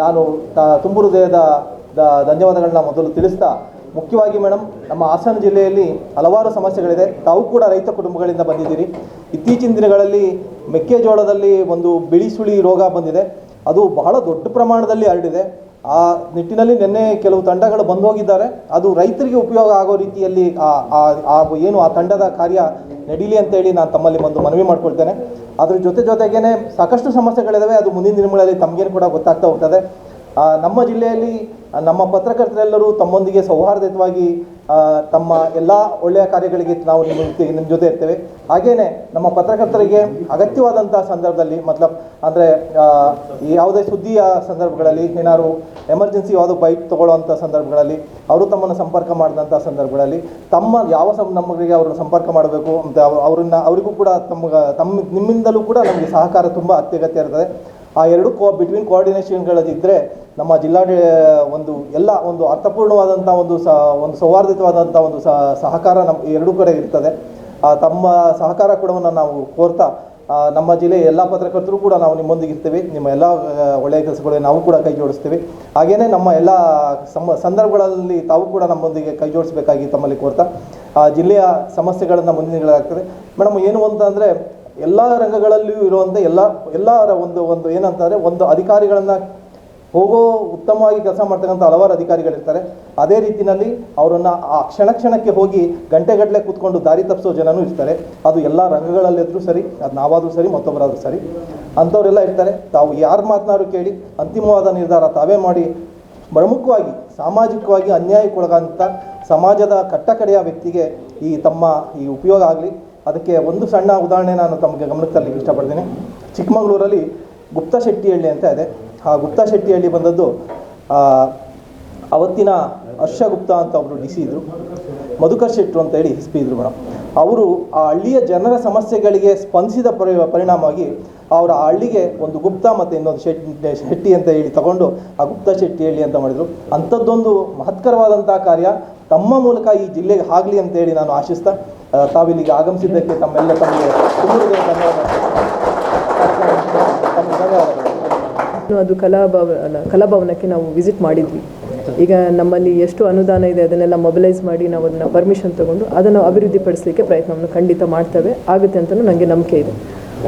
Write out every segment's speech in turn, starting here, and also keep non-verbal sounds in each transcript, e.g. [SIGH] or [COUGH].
ನಾನು ತುಂಬು ಹೃದಯದ ಧನ್ಯವಾದಗಳನ್ನ ಮೊದಲು ತಿಳಿಸ್ತಾ, ಮುಖ್ಯವಾಗಿ ಮೇಡಮ್ ನಮ್ಮ ಹಾಸನ ಜಿಲ್ಲೆಯಲ್ಲಿ ಹಲವಾರು ಸಮಸ್ಯೆಗಳಿದೆ. ತಾವು ಕೂಡ ರೈತ ಕುಟುಂಬಗಳಿಂದ ಬಂದಿದ್ದೀರಿ. ಇತ್ತೀಚಿನ ದಿನಗಳಲ್ಲಿ ಮೆಕ್ಕೆಜೋಳದಲ್ಲಿ ಒಂದು ಬಿಳಿ ಸುಳಿ ರೋಗ ಬಂದಿದೆ. ಅದು ಬಹಳ ದೊಡ್ಡ ಪ್ರಮಾಣದಲ್ಲಿ ಹರಡಿದೆ. ಆ ನಿಟ್ಟಿನಲ್ಲಿ ನಿನ್ನೆ ಕೆಲವು ತಂಡಗಳು ಬಂದು ಹೋಗಿದ್ದಾರೆ ಅದು ರೈತರಿಗೆ ಉಪಯೋಗ ಆಗೋ ರೀತಿಯಲ್ಲಿ ಆ- ಏನು ಆ ತಂಡದ ಕಾರ್ಯ ನಡೀಲಿ ಅಂತೇಳಿ ನಾನು ತಮ್ಮಲ್ಲಿ ಒಂದು ಮನವಿ ಮಾಡ್ಕೊಳ್ತೇನೆ. ಅದ್ರ ಜೊತೆ ಜೊತೆಗೇನೆ ಸಾಕಷ್ಟು ಸಮಸ್ಯೆಗಳಿದಾವೆ. ಅದು ಮುಂದಿನ ದಿನಗಳಲ್ಲಿ ತಮಗೇನು ಕೂಡ ಗೊತ್ತಾಗ್ತಾ ಹೋಗ್ತದೆ. ನಮ್ಮ ಜಿಲ್ಲೆಯಲ್ಲಿ ನಮ್ಮ ಪತ್ರಕರ್ತರೆಲ್ಲರೂ ತಮ್ಮೊಂದಿಗೆ ಸೌಹಾರ್ದಯುತವಾಗಿ ತಮ್ಮ ಎಲ್ಲ ಒಳ್ಳೆಯ ಕಾರ್ಯಗಳಿಗೆ ನಾವು ನಿಮ್ಮ ಜೊತೆ- ನಿಮ್ಮ ಜೊತೆ ಇರ್ತೇವೆ. ಹಾಗೇನೆ ನಮ್ಮ ಪತ್ರಕರ್ತರಿಗೆ ಅಗತ್ಯವಾದಂಥ ಸಂದರ್ಭದಲ್ಲಿ, ಮತ್ಲಬ್ ಅಂದರೆ ಯಾವುದೇ ಸುದ್ದಿಯ ಸಂದರ್ಭಗಳಲ್ಲಿ, ಏನಾದ್ರು ಎಮರ್ಜೆನ್ಸಿ ಯಾವುದೋ ಬೈಕ್ ತಗೊಳ್ಳುವಂಥ ಸಂದರ್ಭಗಳಲ್ಲಿ, ಅವರು ತಮ್ಮನ್ನು ಸಂಪರ್ಕ ಮಾಡಿದಂಥ ಸಂದರ್ಭಗಳಲ್ಲಿ, ತಮ್ಮ ಯಾವ ಸಂ ನಮಗೆ ಅವ್ರನ್ನ ಸಂಪರ್ಕ ಮಾಡಬೇಕು ಅಂತ ಅವರನ್ನ ಅವ್ರನ್ನ ಅವರಿಗೂ ಕೂಡ ತಮ್ಮ ತಮ್ಮ ನಿಮ್ಮಿಂದಲೂ ಕೂಡ ನಮಗೆ ಸಹಕಾರ ತುಂಬ ಅತ್ಯಗತ್ಯ ಇರ್ತದೆ. ಆ ಎರಡು ಕೋ ಬಿಟ್ವೀನ್ ಕೋಆರ್ಡಿನೇಷನ್ಗಳದಿದ್ದರೆ ನಮ್ಮ ಜಿಲ್ಲಾ ಒಂದು ಎಲ್ಲ ಒಂದು ಅರ್ಥಪೂರ್ಣವಾದಂಥ ಒಂದು ಸ ಒಂದು ಸೌಹಾರ್ದಿತವಾದಂಥ ಒಂದು ಸಹಕಾರ ನಮ್ಮ ಎರಡೂ ಕಡೆ ಇರ್ತದೆ. ತಮ್ಮ ಸಹಕಾರ ಕೂಡವನ್ನು ನಾವು ಕೋರ್ತಾ ನಮ್ಮ ಜಿಲ್ಲೆಯ ಎಲ್ಲ ಪತ್ರಕರ್ತರು ಕೂಡ ನಾವು ನಿಮ್ಮೊಂದಿಗೆ ಇರ್ತೀವಿ. ನಿಮ್ಮ ಎಲ್ಲ ಒಳ್ಳೆಯ ಕೆಲಸಗಳಿಗೆ ನಾವು ಕೂಡ ಕೈ ಜೋಡಿಸ್ತೀವಿ. ಹಾಗೆಯೇ ನಮ್ಮ ಎಲ್ಲ ಸಮ ಸಂದರ್ಭಗಳಲ್ಲಿ ತಾವು ಕೂಡ ನಮ್ಮೊಂದಿಗೆ ಕೈ ಜೋಡಿಸಬೇಕಾಗಿ ತಮ್ಮಲ್ಲಿ ಕೋರ್ತಾ, ಆ, ಜಿಲ್ಲೆಯ ಸಮಸ್ಯೆಗಳನ್ನು ಮುಂದಿನಗಳಾಗ್ತದೆ ಮೇಡಮ್, ಏನು ಅಂತಂದರೆ ಎಲ್ಲ ರಂಗಗಳಲ್ಲಿಯೂ ಇರುವಂಥ ಎಲ್ಲ, ಎಲ್ಲರ ಒಂದು ಒಂದು ಏನಂತಂದರೆ ಒಂದು ಅಧಿಕಾರಿಗಳನ್ನು ಹೋಗೋ ಉತ್ತಮವಾಗಿ ಕೆಲಸ ಮಾಡ್ತಕ್ಕಂಥ ಹಲವಾರು ಅಧಿಕಾರಿಗಳಿರ್ತಾರೆ. ಅದೇ ರೀತಿಯಲ್ಲಿ ಅವರನ್ನು ಆ ಕ್ಷಣ ಕ್ಷಣಕ್ಕೆ ಹೋಗಿ ಗಂಟೆಗಟ್ಟಲೆ ಕೂತ್ಕೊಂಡು ದಾರಿ ತಪ್ಪಿಸೋ ಜನನೂ ಇರ್ತಾರೆ. ಅದು ಎಲ್ಲ ರಂಗಗಳಲ್ಲಿದ್ದರೂ ಸರಿ, ಅದು ನಾವಾದರೂ ಸರಿ, ಮತ್ತೊಬ್ಬರಾದರೂ ಸರಿ, ಅಂಥವರೆಲ್ಲ ಇರ್ತಾರೆ. ತಾವು ಯಾರು ಮಾತನಾದ್ರು ಕೇಳಿ ಅಂತಿಮವಾದ ನಿರ್ಧಾರ ತಾವೇ ಮಾಡಿ ಪ್ರಮುಖವಾಗಿ, ಸಾಮಾಜಿಕವಾಗಿ ಅನ್ಯಾಯಕ್ಕೊಳಗಂಥ ಸಮಾಜದ ಕಟ್ಟಕಡೆಯ ವ್ಯಕ್ತಿಗೆ ಈ ತಮ್ಮ ಈ ಉಪಯೋಗ ಆಗಲಿ ಅದಕ್ಕೆ ಒಂದು ಸಣ್ಣ ಉದಾಹರಣೆ ನಾನು ತಮಗೆ ಗಮನಕ್ಕೆ ತರಲಿಕ್ಕೆ ಇಷ್ಟಪಡ್ತೀನಿ. ಚಿಕ್ಕಮಗಳೂರಲ್ಲಿ ಗುಪ್ತಾ ಶೆಟ್ಟಿಹಳ್ಳಿ ಅಂತ ಇದೆ. ಆ ಗುಪ್ತಾ ಶೆಟ್ಟಿಹಳ್ಳಿ ಬಂದದ್ದು ಅವತ್ತಿನ ಹರ್ಷ ಗುಪ್ತಾ ಅಂತ ಒಬ್ಬರು ಡಿ ಸಿ ಇದ್ದರು ಮಧುಕರ್ ಶೆಟ್ಟರು ಅಂತ ಹೇಳಿ ಎಸ್ ಪಿ ಇದ್ರು ಮೇಡಮ್ ಅವರು ಆ ಹಳ್ಳಿಯ ಜನರ ಸಮಸ್ಯೆಗಳಿಗೆ ಸ್ಪಂದಿಸಿದ ಪರಿ, ಪರಿಣಾಮವಾಗಿ ಅವರ ಆ ಹಳ್ಳಿಗೆ ಒಂದು ಗುಪ್ತಾ ಮತ್ತು ಇನ್ನೊಂದು ಶೆಟ್ಟಿ ಶೆಟ್ಟಿ ಅಂತ ಹೇಳಿ ತಗೊಂಡು ಆ ಗುಪ್ತಾ ಶೆಟ್ಟಿಹಳ್ಳಿ ಅಂತ ಮಾಡಿದರು. ಅಂಥದ್ದೊಂದು ಮಹತ್ಕರವಾದಂಥ ಕಾರ್ಯ. ತಮ್ಮ ಮೂಲಕ ಈ ಜಿಲ್ಲೆಗೆ ಆಗಲಿ ಅಂತೇಳಿ ನಾನು ಆಶಿಸ್ತಾ ತಾವಿಲ್ಲಿಗೆ ಆಗಮಿಸಿದ್ದಕ್ಕೆ ತಮ್ಮೆಲ್ಲ ತಮಗೆ ಅದು ಕಲಾಭವನ ಕಲಾಭವನಕ್ಕೆ ನಾವು ವಿಸಿಟ್ ಮಾಡಿದ್ವಿ. ಈಗ ನಮ್ಮಲ್ಲಿ ಎಷ್ಟು ಅನುದಾನ ಇದೆ ಅದನ್ನೆಲ್ಲ ಮೊಬಿಲೈಸ್ ಮಾಡಿ ನಾವು ಅದನ್ನು ಪರ್ಮಿಷನ್ ತಗೊಂಡು ಅದನ್ನು ಅಭಿವೃದ್ಧಿಪಡಿಸಲಿಕ್ಕೆ ಪ್ರಯತ್ನವನ್ನು ಖಂಡಿತ ಮಾಡ್ತೇವೆ. ಆಗುತ್ತೆ ಅಂತಲೂ ನನಗೆ ನಂಬಿಕೆ ಇದೆ.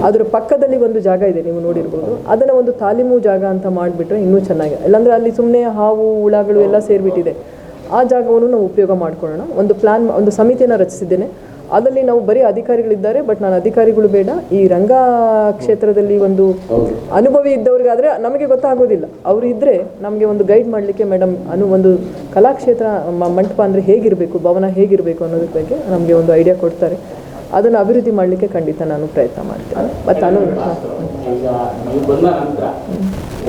ಅದರ ಪಕ್ಕದಲ್ಲಿ ಒಂದು ಜಾಗ ಇದೆ ನೀವು ನೋಡಿರ್ಬೋದು. ಅದನ್ನು ಒಂದು ತಾಲೀಮು ಜಾಗ ಅಂತ ಮಾಡಿಬಿಟ್ರೆ ಇನ್ನೂ ಚೆನ್ನಾಗಿ ಇಲ್ಲಾಂದರೆ ಅಲ್ಲಿ ಸುಮ್ಮನೆ ಹಾವು, ಹುಳಗಳು ಎಲ್ಲ ಸೇರಿಬಿಟ್ಟಿದೆ. ಆ ಜಾಗವನ್ನು ನಾವು ಉಪಯೋಗ ಮಾಡ್ಕೊಳ್ಳೋಣ. ಒಂದು ಪ್ಲಾನ್ ಒಂದು ಸಮಿತಿಯನ್ನು ರಚಿಸಿದ್ದೇನೆ. ಅದರಲ್ಲಿ ನಾವು ಬರೀ ಅಧಿಕಾರಿಗಳಿದ್ದಾರೆ ಬಟ್ ನಾನು ಅಧಿಕಾರಿಗಳು ಬೇಡ. ಈ ರಂಗ ಕ್ಷೇತ್ರದಲ್ಲಿ ಒಂದು ಅನುಭವಿ ಇದ್ದವ್ರಿಗಾದರೆ ನಮಗೆ ಗೊತ್ತಾಗೋದಿಲ್ಲ. ಅವರು ಇದ್ದರೆ ನಮಗೆ ಒಂದು ಗೈಡ್ ಮಾಡಲಿಕ್ಕೆ ಮೇಡಮ್ ಅನು ಒಂದು ಕಲಾಕ್ಷೇತ್ರ ಮಂಟಪ ಅಂದರೆ ಹೇಗಿರಬೇಕು ಭವನ ಹೇಗಿರಬೇಕು ಅನ್ನೋದ್ರ ಬಗ್ಗೆ ನಮಗೆ ಒಂದು ಐಡಿಯಾ ಕೊಡ್ತಾರೆ. ಅದನ್ನು ಅಭಿವೃದ್ಧಿ ಮಾಡಲಿಕ್ಕೆ ಖಂಡಿತ ನಾನು ಪ್ರಯತ್ನ ಮಾಡ್ತೇನೆ. ಮತ್ತು ಅನು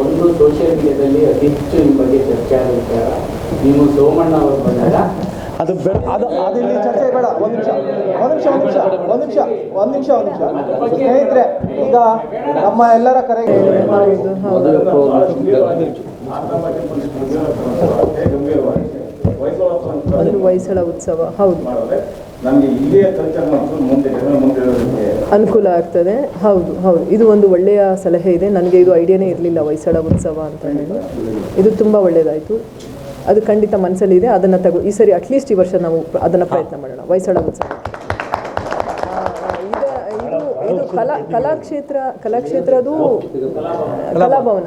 ಒಂದು ಸೋಷಿಯಲ್ ಮೀಡಿಯಾದಲ್ಲಿ ಅತಿ ಹೆಚ್ಚು ನಿಮ್ಮ ಬಗ್ಗೆ ಚರ್ಚೆ ಆದ ವಿಚಾರ ನೀವು ಸೋಮಣ್ಣ ಅವರು ಬಂದಾಗ ಅದು ಬೇಡ ಅದು ಅದು ಇಲ್ಲಿ ಚರ್ಚೆ ಬೇಡ. ಒಂದು ನಿಮಿಷ ಒಂದು ನಿಮಿಷ ಒಂದು ನಿಮಿಷ ಒಂದು ನಿಮಿಷ ಒಂದು ನಿಮಿಷ ಒಂದು ನಿಮಿಷ. ಸ್ನೇಹಿತರೆ ಈಗ ನಮ್ಮ ಎಲ್ಲರ ಕರೆಗೆ ಹೌದು ಹೌದು ಅದು ಹೊಯ್ಸಳ ಉತ್ಸವ ಹೌದು. ನಮಗೆ ಇಲ್ಲಿಯ ಕಲ್ಚರ್ ಮತ್ತು ಮುಂದೆ ಮುಂದೆ ಇರೋದಕ್ಕೆ ಅನುಕೂಲ ಆಗ್ತದೆ. ಹೌದು ಹೌದು. ಇದು ಒಂದು ಒಳ್ಳೆಯ ಸಲಹೆ ಇದೆ. ನನಗೆ ಇದು ಐಡಿಯಾನೇ ಇರಲಿಲ್ಲ ಹೊಯ್ಸಳ ಉತ್ಸವ ಅಂತ ಹೇಳಿ. ಇದು ತುಂಬ ಒಳ್ಳೆಯದಾಯಿತು ಅದು ಖಂಡಿತ ಮನಸ್ಸಲ್ಲಿದೆ. ಅದನ್ನು ತಗೋ ಈ ಸರಿ ಅಟ್ಲೀಸ್ಟ್ ಈ ವರ್ಷ ನಾವು ಅದನ್ನು ಪ್ರಯತ್ನ ಮಾಡೋಣ. ಹೊಯ್ಸಳ ಉತ್ಸವ ಇದು ಕಲಾ ಕಲಾಕ್ಷೇತ್ರ ಕಲಾಕ್ಷೇತ್ರದು ಕಲಾಭವನ.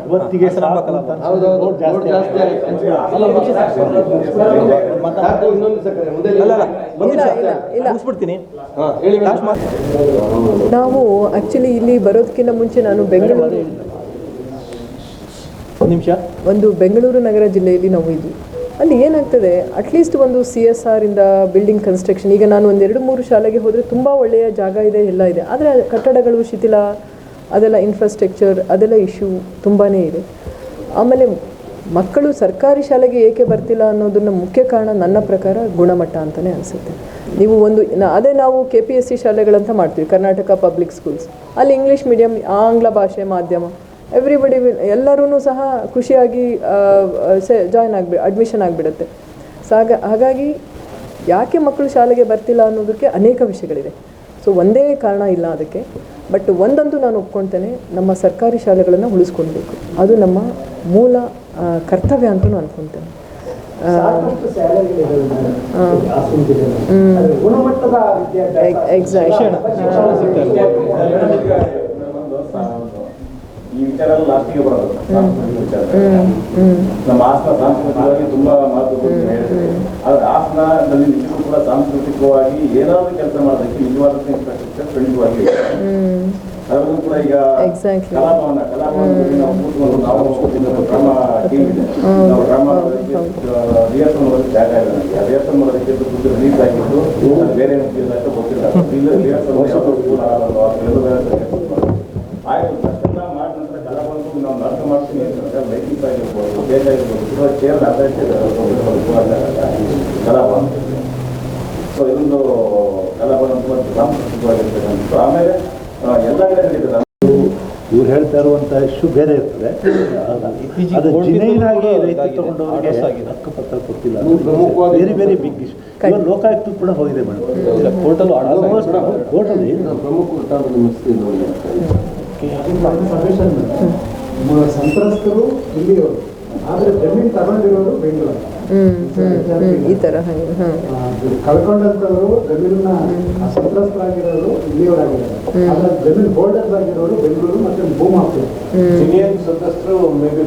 ನಾವು ಆಕ್ಚುಲಿ ಇಲ್ಲಿ ಬರೋದಕ್ಕಿಂತ ಮುಂಚೆ ನಾನು ಬೆಂಗಳೂರು ಒಂದು ನಿಮಿಷ. ಒಂದು ಬೆಂಗಳೂರು ನಗರ ಜಿಲ್ಲೆಯಲ್ಲಿ ನಾವು ಇದ್ವಿ. ಅಲ್ಲಿ ಏನಾಗ್ತದೆ ಅಟ್ಲೀಸ್ಟ್ ಒಂದು ಸಿ ಎಸ್ ಆರ್ ಇಂದ ಬಿಲ್ಡಿಂಗ್ ಕನ್ಸ್ಟ್ರಕ್ಷನ್ ಈಗ ನಾನು ಒಂದೆರಡು ಮೂರು ಶಾಲೆಗೆ ಹೋದರೆ ತುಂಬ ಒಳ್ಳೆಯ ಜಾಗ ಇದೆ, ಎಲ್ಲ ಇದೆ. ಆದರೆ ಕಟ್ಟಡಗಳು ಶಿಥಿಲ, ಅದೆಲ್ಲ ಇನ್ಫ್ರಾಸ್ಟ್ರಕ್ಚರ್ ಅದೆಲ್ಲ ಇಶ್ಯೂ ತುಂಬಾ ಇದೆ. ಆಮೇಲೆ ಮಕ್ಕಳು ಸರ್ಕಾರಿ ಶಾಲೆಗೆ ಏಕೆ ಬರ್ತಿಲ್ಲ ಅನ್ನೋದನ್ನ ಮುಖ್ಯ ಕಾರಣ ನನ್ನ ಪ್ರಕಾರ ಗುಣಮಟ್ಟ ಅಂತಲೇ ಅನಿಸುತ್ತೆ. ನೀವು ಒಂದು, ಅದೇ ನಾವು ಕೆ ಪಿ ಎಸ್ ಸಿ ಶಾಲೆಗಳಂತ ಮಾಡ್ತೀವಿ, ಕರ್ನಾಟಕ ಪಬ್ಲಿಕ್ ಸ್ಕೂಲ್ಸ್ ಅಲ್ಲಿ ಇಂಗ್ಲೀಷ್ ಮೀಡಿಯಮ್ ಆಂಗ್ಲ ಭಾಷೆ ಮಾಧ್ಯಮ. ಎವ್ರಿಬಡಿ ವಿಲ್ ಎಲ್ಲರೂ ಸಹ ಖುಷಿಯಾಗಿ ಸೆ ಜಾಯ್ನ್ ಆಗಿಬಿ ಅಡ್ಮಿಷನ್ ಆಗಿಬಿಡುತ್ತೆ. ಸೊ ಹಾಗ ಹಾಗಾಗಿ ಯಾಕೆ ಮಕ್ಕಳು ಶಾಲೆಗೆ ಬರ್ತಿಲ್ಲ ಅನ್ನೋದಕ್ಕೆ ಅನೇಕ ವಿಷಯಗಳಿದೆ ಸೊ ಒಂದೇ ಕಾರಣ ಇಲ್ಲ ಅದಕ್ಕೆ. ಬಟ್ ಒಂದಂತೂ ನಾನು ಒಪ್ಕೊಳ್ತೇನೆ ನಮ್ಮ ಸರ್ಕಾರಿ ಶಾಲೆಗಳನ್ನು ಉಳಿಸ್ಕೊಳ್ಬೇಕು. ಅದು ನಮ್ಮ ಮೂಲ ಕರ್ತವ್ಯ ಅಂತಲೂ ನಾನು ಅನ್ಕೊತೇನೆ ಸಾಕಷ್ಟು ಶಾಲೆಗಳಿದಾವೆ ಮೇಡಮ್, ಹಾಸನ ಜಿಲ್ಲೆಯಲ್ಲಿ. ಆದ್ರೆ ಗುಣಮಟ್ಟದ ವಿದ್ಯಾಭ್ಯಾಸ ಎಕ್ಸಾಕ್ಟ್ಲಿ ಈ ವಿಚಾರ ಲಾಸ್ಟಿಗೆ ಬರೋದು. ವಿಚಾರ. ನಮ್ಮ ಹಾಸನ ಸಾಂಸ್ಕೃತಿಕವಾಗಿ ತುಂಬಾ ಮಹತ್ವ ಹೇಳಿದ್ರೆ ಆದ್ರೆ ಹಾಸನದಲ್ಲಿ ನಿಜಕ್ಕೂ ಕೂಡ ಸಾಂಸ್ಕೃತಿಕವಾಗಿ ಏನಾದ್ರು ಕೆಲಸ ಮಾಡೋದಕ್ಕೆ ನಿಜವಾದ ಇನ್ಫ್ರಾಸ್ಟ್ರಕ್ಚರ್ ಖಂಡಿತವಾಗಿ. ಅದರಲ್ಲೂ ಕೂಡ ಈಗ Exactly. ಕಲಾಭವನ ಕಲಾಭವನದಲ್ಲಿ ನಾವು ಕೂತ್ಕೊಂಡು ನಾವು ಒಂದು ಡ್ರಾಮಾ ಟೀಮ್ ಇದೆ ನಾವು ಡ್ರಾಮಾ ರಿಹರ್ಸಲ್ ಮಾಡೋದಕ್ಕೆ ಜಾಗ ರಿಹರ್ಸಲ್ ಮಾಡೋದಕ್ಕೆ ದುಡ್ಡು ರಿಲೀಸ್ ಆಗಿದ್ದು ಅದು ಬೇರೆ ಗೊತ್ತಿಲ್ಲ ರಿಹರ್ಸಲ್ [LAUGHS] ಆಯ್ತು ಮಾಡಿದ ನಂತರ ಕಲಾಭವನಕ್ಕೂ ನಾವು ನಾಟಕ ಮಾಡ್ತೀನಿ ಅಂತಂದ್ರೆ ಲೈಟಿಂಗ್ಸ್ ಆಗಿರ್ಬೋದು ಬೇಗ ಚೇರ್ ಕಲಾಭವನ ಸೊ ಇದೊಂದು ತುಂಬ ಆಮೇಲೆ ಆ, ಎಲ್ಲ ಕಡೆ ನಡೀತದೆ ಇವ್ರು ಹೇಳ್ತಾ ಇರುವಂತ ಇಶ್ಯೂ ಬೇರೆ ಇರ್ತದೆ. ಅದು ರೈತ ತಗೊಂಡವರಿಗೆ ಹಕ್ಕುಪತ್ರ ಕೊಟ್ಟಿಲ್ಲ ವೆರಿ ವೆರಿ ಬಿಗ್ ಇಶ್ಯೂ. ಇವಾಗ ಲೋಕಾಯುಕ್ತ ಕೂಡ ಹೋಗಿದೆ ಮೇಡಮ್. ಕೋರ್ಟಲ್ಲೂ ಕೋರ್ಟಲ್ಲಿ ಸಬ್ಮಿಷನ್ ಸಂತ್ರಸ್ತರು ಇಲ್ಲಿಯವರು ಆದ್ರೆ ಜಮೀನು ತಗೊಂಡಿರೋರು ಬೆಂಗಳೂರು. ಈ ತರ ಕಳ್ಕೊಂಡಂತವರು ಜಮೀನನ್ನ ಸಂತ್ರಸ್ತರಾಗಿರೋರು ಇಲ್ಲಿಯವರಾಗಿದ್ದಾರೆ ಆದ್ರೆ ಜಮೀನ್ ಹೋಲ್ಡರ್ಸ್ ಆಗಿರೋರು ಬೆಂಗಳೂರು ಮತ್ತೆ ಜಿನಿಯನ್ ಸಂತ್ರಸ್ತರು ಮೇ ಬಿ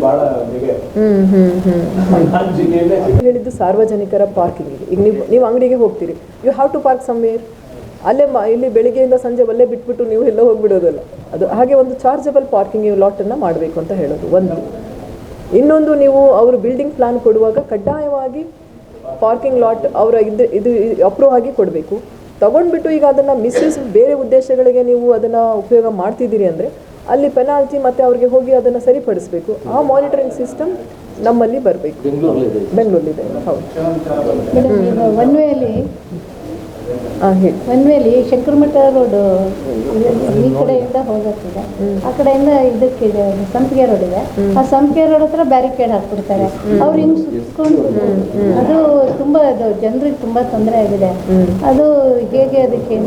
ಜಿಲ್ಲೆಯಲ್ಲೇ ಹೇಳಿದ್ದು ಸಾರ್ವಜನಿಕರ ಪಾರ್ಕಿಂಗ್. ಈಗ ನೀವು ನೀವು ಅಂಗಡಿಗೆ ಹೋಗ್ತೀರಿ. You have to park somewhere ಅಲ್ಲೇ ಮ ಇಲ್ಲಿ ಬೆಳಿಗ್ಗೆಯಿಂದ ಸಂಜೆ ಅಲ್ಲೇ ಬಿಟ್ಬಿಟ್ಟು ನೀವು ಎಲ್ಲೋ ಹೋಗ್ಬಿಡೋದಲ್ಲ. ಅದು ಹಾಗೆ ಒಂದು ಚಾರ್ಜಬಲ್ ಪಾರ್ಕಿಂಗ್ ಲಾಟನ್ನು ಮಾಡಬೇಕು ಅಂತ ಹೇಳೋದು ಒಂದು. ಇನ್ನೊಂದು ನೀವು ಅವರು ಬಿಲ್ಡಿಂಗ್ ಪ್ಲಾನ್ ಕೊಡುವಾಗ ಕಡ್ಡಾಯವಾಗಿ ಪಾರ್ಕಿಂಗ್ ಲಾಟ್ ಅವರ ಇದು ಇದು ಅಪ್ರೂವ್ ಆಗಿ ಕೊಡಬೇಕು. ತಗೊಂಡ್ಬಿಟ್ಟು ಈಗ ಅದನ್ನು ಮಿಸ್ಯೂಸ್ ಬೇರೆ ಉದ್ದೇಶಗಳಿಗೆ ನೀವು ಅದನ್ನು ಉಪಯೋಗ ಮಾಡ್ತಿದ್ದೀರಿ ಅಂದರೆ ಅಲ್ಲಿ ಪೆನಾಲ್ಟಿ ಮತ್ತು ಅವ್ರಿಗೆ ಹೋಗಿ ಅದನ್ನು ಸರಿಪಡಿಸಬೇಕು. ಆ ಮಾನಿಟರಿಂಗ್ ಸಿಸ್ಟಮ್ ನಮ್ಮಲ್ಲಿ ಬರಬೇಕು. ಬೆಂಗಳೂರಲ್ಲಿದೆ. ಹೌದು. ಹೇಳಿ ಮನ್ವೇಲಿ ಶಂಕರಮಠ ರೋಡ್ ಈ ಕಡೆಯಿಂದ ಹೋಗತ್ತಿದೆ. ಆ ಕಡೆಯಿಂದ ಇದಕ್ಕೆ ಸಂಪಿಗೆ ರೋಡ್ ಇದೆ. ಆ ಸಂಪಿಗೆ ರೋಡ್ ಹತ್ರ ಬ್ಯಾರಿಕೇಡ್ ಹಾಕ್ಬಿಡ್ತಾರೆ. ಅವ್ರು ಹಿಂಗ್ ಸುತ್ಕೊಂಡು ಅದು ತುಂಬಾ ಅದು ಜನರಿಗೆ ತುಂಬಾ ತೊಂದರೆ ಆಗಿದೆ. ಅದು ಹೇಗೆ ಅದಕ್ಕೆ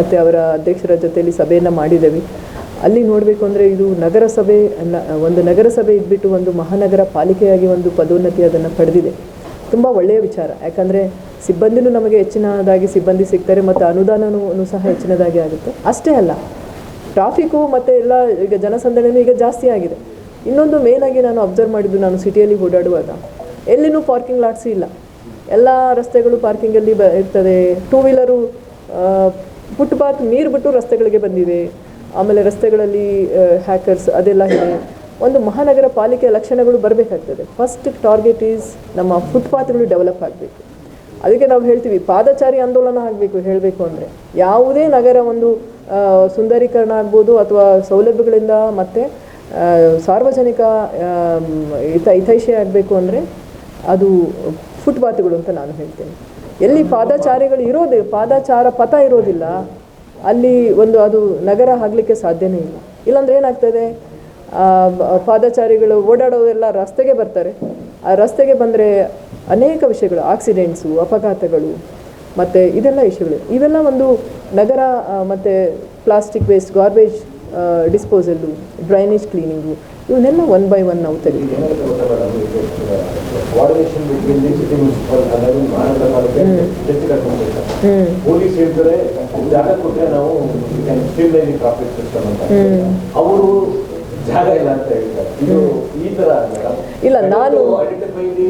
ಮತ್ತೆ ಅವರ ಅಧ್ಯಕ್ಷರ ಜೊತೆಯಲ್ಲಿ ಸಭೆಯನ್ನ ಮಾಡಿದ್ದೇವೆ ಅಲ್ಲಿ ನೋಡಬೇಕು ಅಂದರೆ ಇದು ನಗರಸಭೆ ಒಂದು ನಗರಸಭೆ ಇದ್ಬಿಟ್ಟು ಒಂದು ಮಹಾನಗರ ಪಾಲಿಕೆಯಾಗಿ ಒಂದು ಪದೋನ್ನತಿ ಅದನ್ನು ಪಡೆದಿದೆ. ತುಂಬ ಒಳ್ಳೆಯ ವಿಚಾರ. ಯಾಕಂದರೆ ಸಿಬ್ಬಂದಿನೂ ನಮಗೆ ಹೆಚ್ಚಿನದಾಗಿ ಸಿಬ್ಬಂದಿ ಸಿಗ್ತಾರೆ ಮತ್ತು ಅನುದಾನವೂ ಸಹ ಹೆಚ್ಚಿನದಾಗಿ ಆಗುತ್ತೆ. ಅಷ್ಟೇ ಅಲ್ಲ ಟ್ರಾಫಿಕ್ಕು ಮತ್ತು ಎಲ್ಲ ಈಗ ಜನಸಂದಣಿನೂ ಈಗ ಜಾಸ್ತಿ ಆಗಿದೆ. ಇನ್ನೊಂದು ಮೇನಾಗಿ ನಾನು ಅಬ್ಸರ್ವ್ ಮಾಡಿದ್ದು ನಾನು ಸಿಟಿಯಲ್ಲಿ ಓಡಾಡುವಾಗ, ಎಲ್ಲಿನೂ ಪಾರ್ಕಿಂಗ್ ಲಾಟ್ಸು ಇಲ್ಲ. ಎಲ್ಲ ರಸ್ತೆಗಳು ಪಾರ್ಕಿಂಗಲ್ಲಿ ಬ ಇರ್ತದೆ. ಟೂ ವೀಲರು ಫುಟ್ಪಾತ್ ಮೀರ್ಬಿಟ್ಟು ರಸ್ತೆಗಳಿಗೆ ಬಂದಿದೆ. ಆಮೇಲೆ ರಸ್ತೆಗಳಲ್ಲಿ ಹ್ಯಾಕರ್ಸ್ ಅದೆಲ್ಲ ಇದೆ. ಒಂದು ಮಹಾನಗರ ಪಾಲಿಕೆಯ ಲಕ್ಷಣಗಳು ಬರಬೇಕಾಗ್ತದೆ. ಫಸ್ಟ್ ಟಾರ್ಗೆಟ್ ಈಸ್ ನಮ್ಮ ಫುಟ್ಪಾತ್ಗಳು ಡೆವಲಪ್ ಆಗಬೇಕು. ಅದಕ್ಕೆ ನಾವು ಹೇಳ್ತೀವಿ, ಪಾದಚಾರಿ ಆಂದೋಲನ ಆಗಬೇಕು, ಹೇಳಬೇಕು ಅಂದರೆ ಯಾವುದೇ ನಗರ ಒಂದು ಸುಂದರೀಕರಣ ಆಗ್ಬೋದು ಅಥವಾ ಸೌಲಭ್ಯಗಳಿಂದ ಮತ್ತು ಸಾರ್ವಜನಿಕ ಹಿತ, ಹಿತೈಷಿ ಆಗಬೇಕು ಅಂದರೆ ಅದು ಫುಟ್ಪಾತ್ಗಳು ಅಂತ ನಾನು ಹೇಳ್ತೇನೆ. ಎಲ್ಲಿ ಪಾದಚಾರಿಗಳು ಇರೋದೇ, ಪಾದಚಾರ ಪಥ ಇರೋದಿಲ್ಲ, ಅಲ್ಲಿ ಒಂದು ಅದು ನಗರ ಆಗಲಿಕ್ಕೆ ಸಾಧ್ಯನೇ ಇಲ್ಲ. ಇಲ್ಲಾಂದ್ರೆ ಏನಾಗ್ತದೆ? ಪಾದಚಾರಿಗಳು ಓಡಾಡೋದೆಲ್ಲ ರಸ್ತೆಗೆ ಬರ್ತಾರೆ. ಆ ರಸ್ತೆಗೆ ಬಂದರೆ ಅನೇಕ ವಿಷಯಗಳು ಆಕ್ಸಿಡೆಂಟ್ಸು ಅಪಘಾತಗಳು ಮತ್ತು ಇದೆಲ್ಲ ವಿಷಯಗಳು. ಇವೆಲ್ಲ ಒಂದು ನಗರ ಮತ್ತು plastic waste garbage disposal drainage cleaning ಇವನ್ನೆಲ್ಲ ಒನ್ ಬೈ ಒನ್ ನಾವು ತೆಗಿತೀವಿ ಜಾಗ ಇಲ್ಲ ಅಂತ ಹೇಳ್ತಾರೆ. ಇದು ಈ ತರ ಇಲ್ಲ, ನಾನು- ಐಡೆಂಟಿಫೈ ದಿ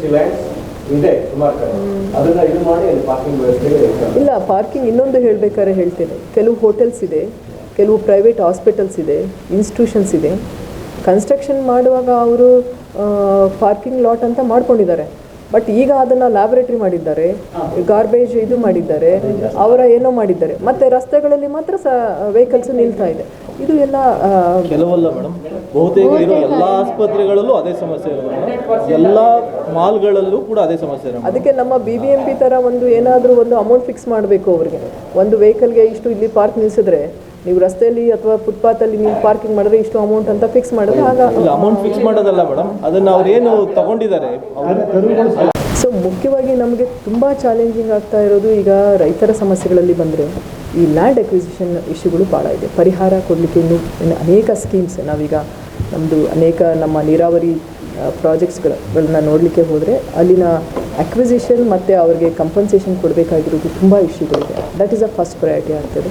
ಸಿ ಲ್ಯಾಂಡ್ಸ್ ಇದೆ ಸುಮಾರು ಕಡೆ. ಅದನ್ನ ಇದು ಮಾಡಿ ಅಲ್ಲಿ ಪಾರ್ಕಿಂಗ್ ವ್ಯವಸ್ಥೆಗೆ ಇಲ್ಲ ಪಾರ್ಕಿಂಗ್ ಇನ್ನೊಂದು ಹೇಳಬೇಕಾದ್ರೆ ಹೇಳ್ತೇನೆ. ಕೆಲವು ಹೋಟೆಲ್ಸ್ ಇದೆ ಕೆಲವು ಪ್ರೈವೇಟ್ ಹಾಸ್ಪಿಟಲ್ಸ್ ಇದೆ ಇನ್ಸ್ಟಿಟ್ಯೂಷನ್ಸ್ ಇದೆ. ಕನ್ಸ್ಟ್ರಕ್ಷನ್ ಮಾಡುವಾಗ ಅವರು ಪಾರ್ಕಿಂಗ್ ಲಾಟ್ ಅಂತ ಮಾಡ್ಕೊಂಡಿದ್ದಾರೆ. ಬಟ್ ಈಗ ಅದನ್ನು ಲ್ಯಾಬೊರೇಟರಿ ಮಾಡಿದ್ದಾರೆ ಗಾರ್ಬೇಜ್ ಇದು ಮಾಡಿದ್ದಾರೆ ಅವರ ಏನೋ ಮಾಡಿದ್ದಾರೆ. ಮತ್ತೆ ರಸ್ತೆಗಳಲ್ಲಿ ಮಾತ್ರ ಸಹ ವೆಹಿಕಲ್ಸ್ ನಿಲ್ತಾ ಇದೆ. ಇದು ಎಲ್ಲ ಕೆಲವಲ್ಲ ಮೇಡಮ್ ಬಹುತೇಕ ಇರೋ ಎಲ್ಲ ಆಸ್ಪತ್ರೆಗಳಲ್ಲೂ ಅದೇ ಸಮಸ್ಯೆ ಇರೋದು ಎಲ್ಲ ಮಾಲ್ಗಳಲ್ಲೂ ಕೂಡ ಅದೇ ಸಮಸ್ಯೆ ಇರೋದು ಅದಕ್ಕೆ ನಮ್ಮ ಬಿ ಬಿ ಎಂ ಪಿ ಥರ ಒಂದು ಏನಾದರೂ ಒಂದು ಅಮೌಂಟ್ ಫಿಕ್ಸ್ ಮಾಡಬೇಕು ಅವರಿಗೆ. ಒಂದು ವೆಹಿಕಲ್ಗೆ ಇಷ್ಟು ಇಲ್ಲಿ ಪಾರ್ಕ್ ನಿಲ್ಲಿಸಿದ್ರೆ ನೀವು ರಸ್ತೆಯಲ್ಲಿ ಅಥವಾ ಫುಟ್ಪಾತಲ್ಲಿ ನೀವು ಪಾರ್ಕಿಂಗ್ ಮಾಡಿದ್ರೆ ಇಷ್ಟು ಅಮೌಂಟ್ ಅಂತ ಫಿಕ್ಸ್ ಮಾಡಿದ್ರೆ ಆಗ ಅಮೌಂಟ್ ಫಿಕ್ಸ್ ಮಾಡೋದಲ್ಲ ಮೇಡಮ್ ಅದನ್ನ ಅವ್ರೇನು ತಗೊಂಡಿದ್ದಾರೆ? ಸೊ ಮುಖ್ಯವಾಗಿ ನಮಗೆ ತುಂಬ ಚಾಲೆಂಜಿಂಗ್ ಆಗ್ತಾ ಇರೋದು ಈಗ ರೈತರ ಸಮಸ್ಯೆಗಳಲ್ಲಿ ಬಂದರೆ ಈ ಲ್ಯಾಂಡ್ ಅಕ್ವಿಸಿಷನ್ ಇಶ್ಯೂಗಳು ಭಾಳ ಇದೆ. ಪರಿಹಾರ ಕೊಡಲಿಕ್ಕೆ ಇನ್ನೂ ಇನ್ನು ಅನೇಕ ಸ್ಕೀಮ್ಸ್ ನಾವೀಗ ನಮ್ಮದು ಅನೇಕ ನಮ್ಮ ನೀರಾವರಿ ಪ್ರಾಜೆಕ್ಟ್ಸ್ಗಳನ್ನ ನೋಡಲಿಕ್ಕೆ ಹೋದರೆ ಅಲ್ಲಿನ ಅಕ್ವಿಸಿಷನ್ ಮತ್ತು ಅವ್ರಿಗೆ ಕಂಪನ್ಸೇಷನ್ ಕೊಡಬೇಕಾಗಿರೋದು ತುಂಬ ಇಶ್ಯೂಗಳಿದೆ. That is a first priority ಆಗ್ತದೆ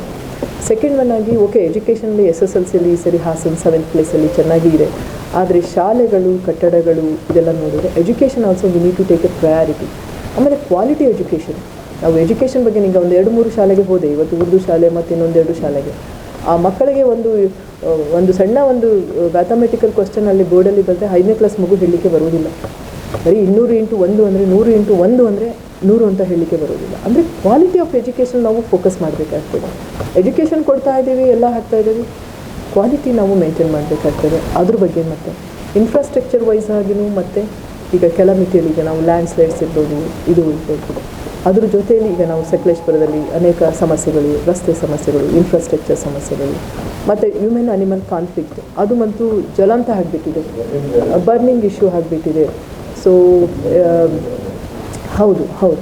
ಸೆಕೆಂಡ್ ಒನ್ ಆಗಿ ಓಕೆ ಎಜುಕೇಷನಲ್ಲಿ ಎಸ್ ಎಸ್ ಎಲ್ ಸಿಲಿ ಸರಿ ಹಾಸನ್ ಸೆವೆಂತ್ ಪ್ಲೇಸಲ್ಲಿ ಚೆನ್ನಾಗಿ ಇದೆ. ಆದರೆ ಶಾಲೆಗಳು, ಕಟ್ಟಡಗಳು ಇದೆಲ್ಲ ನೋಡಿದರೆ education also we need to take a priority ಆಮೇಲೆ ಕ್ವಾಲಿಟಿ ಎಜುಕೇಷನ್ ನಾವು ಎಜುಕೇಷನ್ ಬಗ್ಗೆ ನೀವು ಒಂದು ಎರಡು ಮೂರು ಶಾಲೆಗೆ ಹೋದೆ. ಇವತ್ತು ಉರ್ದು ಶಾಲೆ ಮತ್ತು ಇನ್ನೊಂದೆರಡು ಶಾಲೆಗೆ. ಆ ಮಕ್ಕಳಿಗೆ ಒಂದು ಒಂದು ಸಣ್ಣ ಒಂದು ಮ್ಯಾಥಮೆಟಿಕಲ್ ಕ್ವಶನ್ ಅಲ್ಲಿ ಬೋರ್ಡಲ್ಲಿ ಬರೆದ್ರೆ ಐದನೇ ಕ್ಲಾಸ್ ಮಗು ಹೇಳಲಿಕ್ಕೆ ಬರುವುದಿಲ್ಲ. ಬರೀ ಇನ್ನೂರು ಇಂಟು ಒಂದು ಅಂದರೆ ನೂರು ಇಂಟು ಒಂದು ಅಂದರೆ ನೂರು ಅಂತ ಹೇಳಲಿಕ್ಕೆ ಬರೋದಿಲ್ಲ ಅಂದರೆ ಕ್ವಾಲಿಟಿ ಆಫ್ ಎಜುಕೇಷನ್ ನಾವು ಫೋಕಸ್ ಮಾಡಬೇಕಾಗ್ತದೆ. ಎಜುಕೇಷನ್ ಕೊಡ್ತಾ ಇದ್ದೀವಿ, ಎಲ್ಲ ಹಾಕ್ತಾ ಇದ್ದೀವಿ. ಕ್ವಾಲಿಟಿ ನಾವು ಮೇಂಟೈನ್ ಮಾಡಬೇಕಾಗ್ತದೆ. ಅದ್ರ ಬಗ್ಗೆ ಮತ್ತೆ ಇನ್ಫ್ರಾಸ್ಟ್ರಕ್ಚರ್ ವೈಸ್ ಆಗಿನೂ ಮತ್ತು ಈಗ ಕೆಲ ಮಿತಿಯಲ್ಲಿ ಈಗ ನಾವು ಲ್ಯಾಂಡ್ ಸ್ಲೈಡ್ಸ್ ಇರ್ಬೋದು, ಇದು ಇರ್ಬೋದು. ಅದ್ರ ಜೊತೆಯಲ್ಲಿ ಈಗ ನಾವು ಸಕಲೇಶ್ಪುರದಲ್ಲಿ ಅನೇಕ ಸಮಸ್ಯೆಗಳು, ರಸ್ತೆ ಸಮಸ್ಯೆಗಳು ಇನ್ಫ್ರಾಸ್ಟ್ರಕ್ಚರ್ ಸಮಸ್ಯೆಗಳು, ಮತ್ತು ಹ್ಯೂಮನ್ ಅನಿಮಲ್ ಕಾನ್ಫ್ಲಿಕ್ಟ್ ಅದು ಮತ್ತು ಜ್ವಲಂತ ಆಗಿಬಿಟ್ಟಿದೆ. ಬರ್ನಿಂಗ್ ಇಶ್ಯೂ ಆಗಿಬಿಟ್ಟಿದೆ. ಸೊ ಹೌದು ಹೌದು.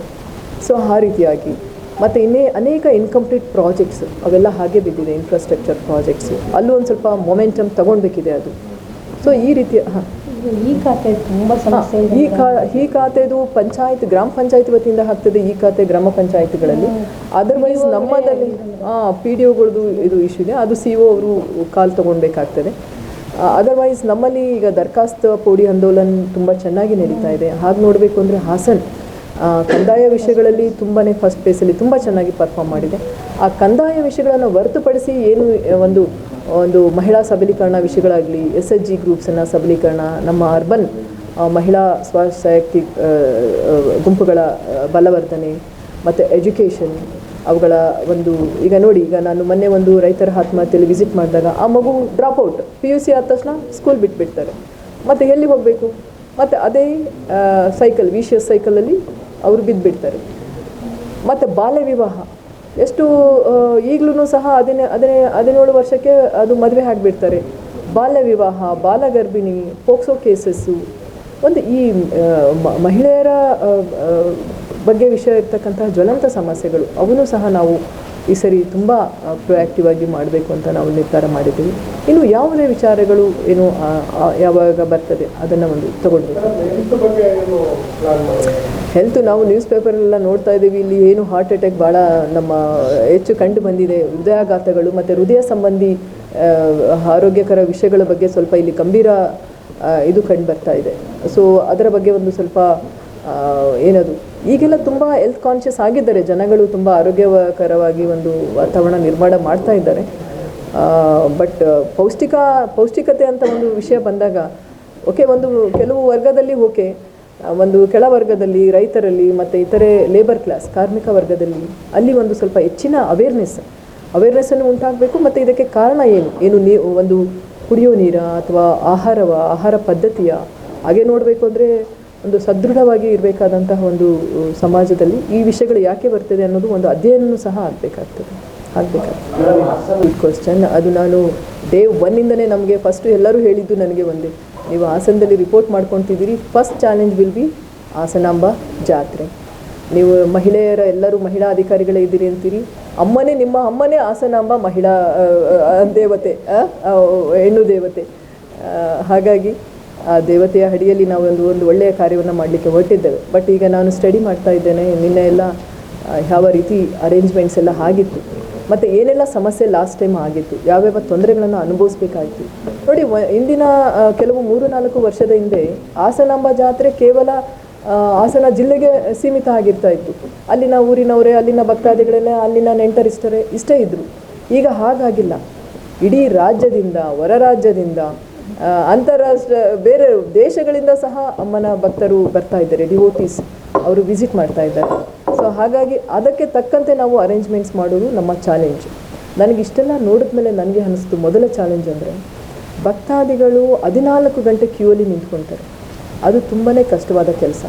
ಸೊ ಆ ರೀತಿಯಾಗಿ. ಮತ್ತು ಇನ್ನೇ ಅನೇಕ ಇನ್ಕಂಪ್ಲೀಟ್ ಪ್ರಾಜೆಕ್ಟ್ಸ್ ಅವೆಲ್ಲ ಹಾಗೆ ಬಿದ್ದಿದೆ ಇನ್ಫ್ರಾಸ್ಟ್ರಕ್ಚರ್ ಪ್ರಾಜೆಕ್ಟ್ಸು ಅಲ್ಲೂ ಒಂದು ಸ್ವಲ್ಪ ಮೊಮೆಂಟಮ್ ತಗೊಳ್ಬೇಕಿದೆ ಅದು. ಸೊ ಈ ರೀತಿ ಹಾಂ. ಈ ಖಾತೆ ತುಂಬ ಸಮಸ್ಯೆ ಈ ಖಾ ಈ ಖಾತೆದು ಪಂಚಾಯತ್ ಗ್ರಾಮ ಪಂಚಾಯತ್ ವತಿಯಿಂದ ಆಗ್ತದೆ ಈ ಖಾತೆ ಗ್ರಾಮ ಪಂಚಾಯತ್ಗಳಲ್ಲಿ. ಅದರ್ವೈಸ್ ನಮ್ಮದಲ್ಲಿ ಪಿ ಡಿ ಒಗಳದ್ದು ಇದು ಇಶ್ಯೂ ಇದೆ. ಅದು ಸಿ ಒ ಅವರು ಕಾಲ್ ತೊಗೊಳ್ಬೇಕಾಗ್ತದೆ ಅದರ್ವೈಸ್ ನಮ್ಮಲ್ಲಿ ಈಗ ದರ್ಖಾಸ್ತ ಪೋಡಿ ಆಂದೋಲನ್ ತುಂಬ ಚೆನ್ನಾಗಿ ನಡೀತಾ ಇದೆ. ಹಾಗೆ ನೋಡಬೇಕು ಅಂದರೆ ಹಾಸನ್. ಕಂದಾಯ ವಿಷಯಗಳಲ್ಲಿ ತುಂಬಾ ಫಸ್ಟ್ ಪ್ಲೇಸಲ್ಲಿ ತುಂಬ ಚೆನ್ನಾಗಿ ಪರ್ಫಾರ್ಮ್ ಮಾಡಿದೆ. ಆ ಕಂದಾಯ ವಿಷಯಗಳನ್ನು ಹೊರತುಪಡಿಸಿ ಏನು ಒಂದು ಒಂದು ಮಹಿಳಾ ಸಬಲೀಕರಣ ವಿಷಯಗಳಾಗಲಿ ಎಸ್ ಎಚ್ ಜಿ ಗ್ರೂಪ್ಸನ್ನು ಸಬಲೀಕರಣ ನಮ್ಮ ಅರ್ಬನ್ ಮಹಿಳಾ ಆ, ಗುಂಪುಗಳ ಬಲವರ್ಧನೆ ಮತ್ತು ಎಜುಕೇಷನ್ ಅವುಗಳ ಒಂದು ಈಗ ನೋಡಿ ಈಗ ನಾನು ಮೊನ್ನೆ ಒಂದು ರೈತರ ಆತ್ಮಹತ್ಯೆಯಲ್ಲಿ ವಿಸಿಟ್ ಮಾಡಿದಾಗ ಆ ಮಗು drop out P U C ಆದ ತಕ್ಷಣ ಸ್ಕೂಲ್ ಬಿಟ್ಬಿಡ್ತಾರೆ. ಮತ್ತು ಎಲ್ಲಿ ಹೋಗಬೇಕು? ಮತ್ತು ಅದೇ ಸೈಕಲ್ ವಿಷಿಯಸ್ ಸೈಕಲಲ್ಲಿ ಅವರು ಬಿದ್ದುಬಿಡ್ತಾರೆ ಮತ್ತು ಬಾಲ್ಯ ವಿವಾಹ. ಎಷ್ಟು ಈಗಲೂ ಸಹ ಹದಿನೇ ಹದಿನೇ, ಹದಿನೇಳು ವರ್ಷಕ್ಕೆ ಅದು ಮದುವೆ ಆಗಿಬಿಡ್ತಾರೆ. ಬಾಲ್ಯ ವಿವಾಹ, ಬಾಲಗರ್ಭಿಣಿ, ಪೋಕ್ಸೋ ಕೇಸಸ್ಸು ಒಂದು ಈ ಮಹಿಳೆಯರ ಬಗ್ಗೆ ವಿಷಯ ಇರ್ತಕ್ಕಂತಹ ಜ್ವಲಂತ ಸಮಸ್ಯೆಗಳು, ಅವನು ಸಹ ನಾವು ಈ ಸರಿ ತುಂಬ ಪ್ರೊಯಾಕ್ಟಿವ್ ಆಗಿ ಮಾಡಬೇಕು ಅಂತ ನಾವು ನಿರ್ಧಾರ ಮಾಡಿದ್ದೀವಿ. ಇನ್ನು ಯಾವುದೇ ವಿಚಾರಗಳು ಏನು ಯಾವಾಗ ಬರ್ತದೆ ಅದನ್ನು ಒಂದು ತಗೊಳ್ಬೇಕು. ಹೆಲ್ತ್ ನಾವು ನ್ಯೂಸ್ ಪೇಪರಲ್ಲೆಲ್ಲ ನೋಡ್ತಾ ಇದ್ದೀವಿ. ಇಲ್ಲಿ ಏನು ಹಾರ್ಟ್ ಅಟ್ಯಾಕ್ ಭಾಳ ನಮ್ಮ, ಹೆಚ್ಚು ಕಂಡು ಬಂದಿದೆ. ಹೃದಯಾಘಾತಗಳು ಮತ್ತು ಹೃದಯ ಸಂಬಂಧಿ ಆರೋಗ್ಯಕರ ವಿಷಯಗಳ ಬಗ್ಗೆ ಸ್ವಲ್ಪ ಇಲ್ಲಿ ಗಂಭೀರ ಇದು ಕಂಡು ಬರ್ತಾ ಇದೆ. ಸೊ ಅದರ ಬಗ್ಗೆ ಒಂದು ಸ್ವಲ್ಪ ಏನದು ಈಗೆಲ್ಲ ತುಂಬ ಹೆಲ್ತ್ ಕಾನ್ಷಿಯಸ್ ಆಗಿದ್ದಾರೆ. ಜನಗಳು ತುಂಬ ಆರೋಗ್ಯಕರವಾಗಿ ಒಂದು ವಾತಾವರಣ ನಿರ್ಮಾಣ ಮಾಡ್ತಾ ಇದ್ದಾರೆ. ಬಟ್ ಪೌಷ್ಟಿಕ, ಪೌಷ್ಟಿಕತೆ ಅಂತ ಒಂದು ವಿಷಯ ಬಂದಾಗ ಓಕೆ ಒಂದು ಕೆಲವು ವರ್ಗದಲ್ಲಿ ಓಕೆ ಒಂದು ಕೆಳ ವರ್ಗದಲ್ಲಿ ರೈತರಲ್ಲಿ ಮತ್ತು ಇತರೆ ಲೇಬರ್ ಕ್ಲಾಸ್ ಕಾರ್ಮಿಕ ವರ್ಗದಲ್ಲಿ ಅಲ್ಲಿ ಒಂದು ಸ್ವಲ್ಪ ಹೆಚ್ಚಿನ ಅವೇರ್ನೆಸ್ ಅವೇರ್ನೆಸ್ಸನ್ನು ಉಂಟಾಗಬೇಕು ಮತ್ತು ಇದಕ್ಕೆ ಕಾರಣ ಏನು? ಏನು ನೀ, ಒಂದು ಕುಡಿಯೋ ನೀರ ಅಥವಾ ಆಹಾರವ, ಆಹಾರ ಪದ್ಧತಿಯ ಹಾಗೆ ನೋಡಬೇಕು ಅಂದರೆ ಒಂದು ಸದೃಢವಾಗಿ ಇರಬೇಕಾದಂತಹ ಒಂದು ಸಮಾಜದಲ್ಲಿ ಈ ವಿಷಯಗಳು ಯಾಕೆ ಬರ್ತದೆ ಅನ್ನೋದು ಒಂದು ಅಧ್ಯಯನ ಸಹ ಆಗಬೇಕಾಗ್ತದೆ. ಆಗಬೇಕಾಗ್ತದೆ. ಕ್ವಶನ್ ಅದು ನಾನು ಡೇ ಒನ್ನಿಂದನೇ ನಮಗೆ ಫಸ್ಟು ಎಲ್ಲರೂ ಹೇಳಿದ್ದು ನನಗೆ ಒಂದೇ. ನೀವು ಹಾಸನದಲ್ಲಿ report ಮಾಡ್ಕೊತಿದ್ದೀರಿ first challenge will be Hasanamba ಜಾತ್ರೆ. ನೀವು ಮಹಿಳೆಯರ ಎಲ್ಲರೂ ಮಹಿಳಾ ಅಧಿಕಾರಿಗಳೇ ಇದ್ದೀರಿ ಅಂತೀರಿ. ಅಮ್ಮನೇ ನಿಮ್ಮ ಅಮ್ಮನೇ ಹಾಸನಾಂಬ ಮಹಿಳಾ ದೇವತೆ ಹೆಣ್ಣು ದೇವತೆ. ಹಾಗಾಗಿ ಆ ದೇವತೆಯ ಅಡಿಯಲ್ಲಿ ನಾವು ಒಂದು ಒಂದು ಒಳ್ಳೆಯ ಕಾರ್ಯವನ್ನು ಮಾಡಲಿಕ್ಕೆ ಹೊರಟಿದ್ದೇವೆ. ಬಟ್ ಈಗ ನಾನು ಸ್ಟಡಿ ಮಾಡ್ತಾ ಇದ್ದೇನೆ, ನಿನ್ನೆ ಎಲ್ಲ ಯಾವ ರೀತಿ ಅರೇಂಜ್ಮೆಂಟ್ಸ್ ಎಲ್ಲ ಆಗಿತ್ತು. ಮತ್ತು ಏನೆಲ್ಲ ಸಮಸ್ಯೆ ಲಾಸ್ಟ್ ಟೈಮ್ ಆಗಿತ್ತು? ಯಾವ್ಯಾವ ತೊಂದರೆಗಳನ್ನು ಅನುಭವಿಸ್ಬೇಕಾಗಿತ್ತು? ನೋಡಿ ಇಂದಿನ ಕೆಲವು ಮೂರು ನಾಲ್ಕು ವರ್ಷದ ಹಿಂದೆ ಹಾಸನಾಂಬ ಜಾತ್ರೆ ಕೇವಲ ಹಾಸನ ಜಿಲ್ಲೆಗೆ ಸೀಮಿತ ಆಗಿರ್ತಾ ಇತ್ತು. ಅಲ್ಲಿನ ಊರಿನವರೇ, ಅಲ್ಲಿನ ಭಕ್ತಾದಿಗಳೇ ಅಲ್ಲಿನ ನೆಂಟರಿಷ್ಟರೇ ಇಷ್ಟೇ ಇದ್ದರು ಈಗ ಹಾಗಾಗಿಲ್ಲ. ಇಡೀ ರಾಜ್ಯದಿಂದ, ಹೊರ ರಾಜ್ಯದಿಂದ ಅಂತಾರಾಷ್ಟ್ರ, ಬೇರೆ ದೇಶಗಳಿಂದ ಸಹ ಅಮ್ಮನ ಭಕ್ತರು ಬರ್ತಾ ಇದ್ದಾರೆ ಡಿವೋಟೀಸ್ ಅವರು ವಿಸಿಟ್ ಮಾಡ್ತಾ ಇದ್ದಾರೆ. ಸೊ ಹಾಗಾಗಿ ಅದಕ್ಕೆ ತಕ್ಕಂತೆ ನಾವು ಅರೇಂಜ್ಮೆಂಟ್ಸ್ ಮಾಡೋದು ನಮ್ಮ ಚಾಲೆಂಜ್ ನನಗೆ ಇಷ್ಟೆಲ್ಲ ನೋಡಿದ್ಮೇಲೆ ನನಗೆ ಅನ್ನಿಸ್ತು ಮೊದಲ ಚಾಲೆಂಜ್ ಅಂದರೆ, ಭಕ್ತಾದಿಗಳು ಹದಿನಾಲ್ಕು ಗಂಟೆ ಕ್ಯೂಯಲ್ಲಿ ನಿಂತ್ಕೊಳ್ತಾರೆ ಅದು ತುಂಬಾ ಕಷ್ಟವಾದ ಕೆಲಸ.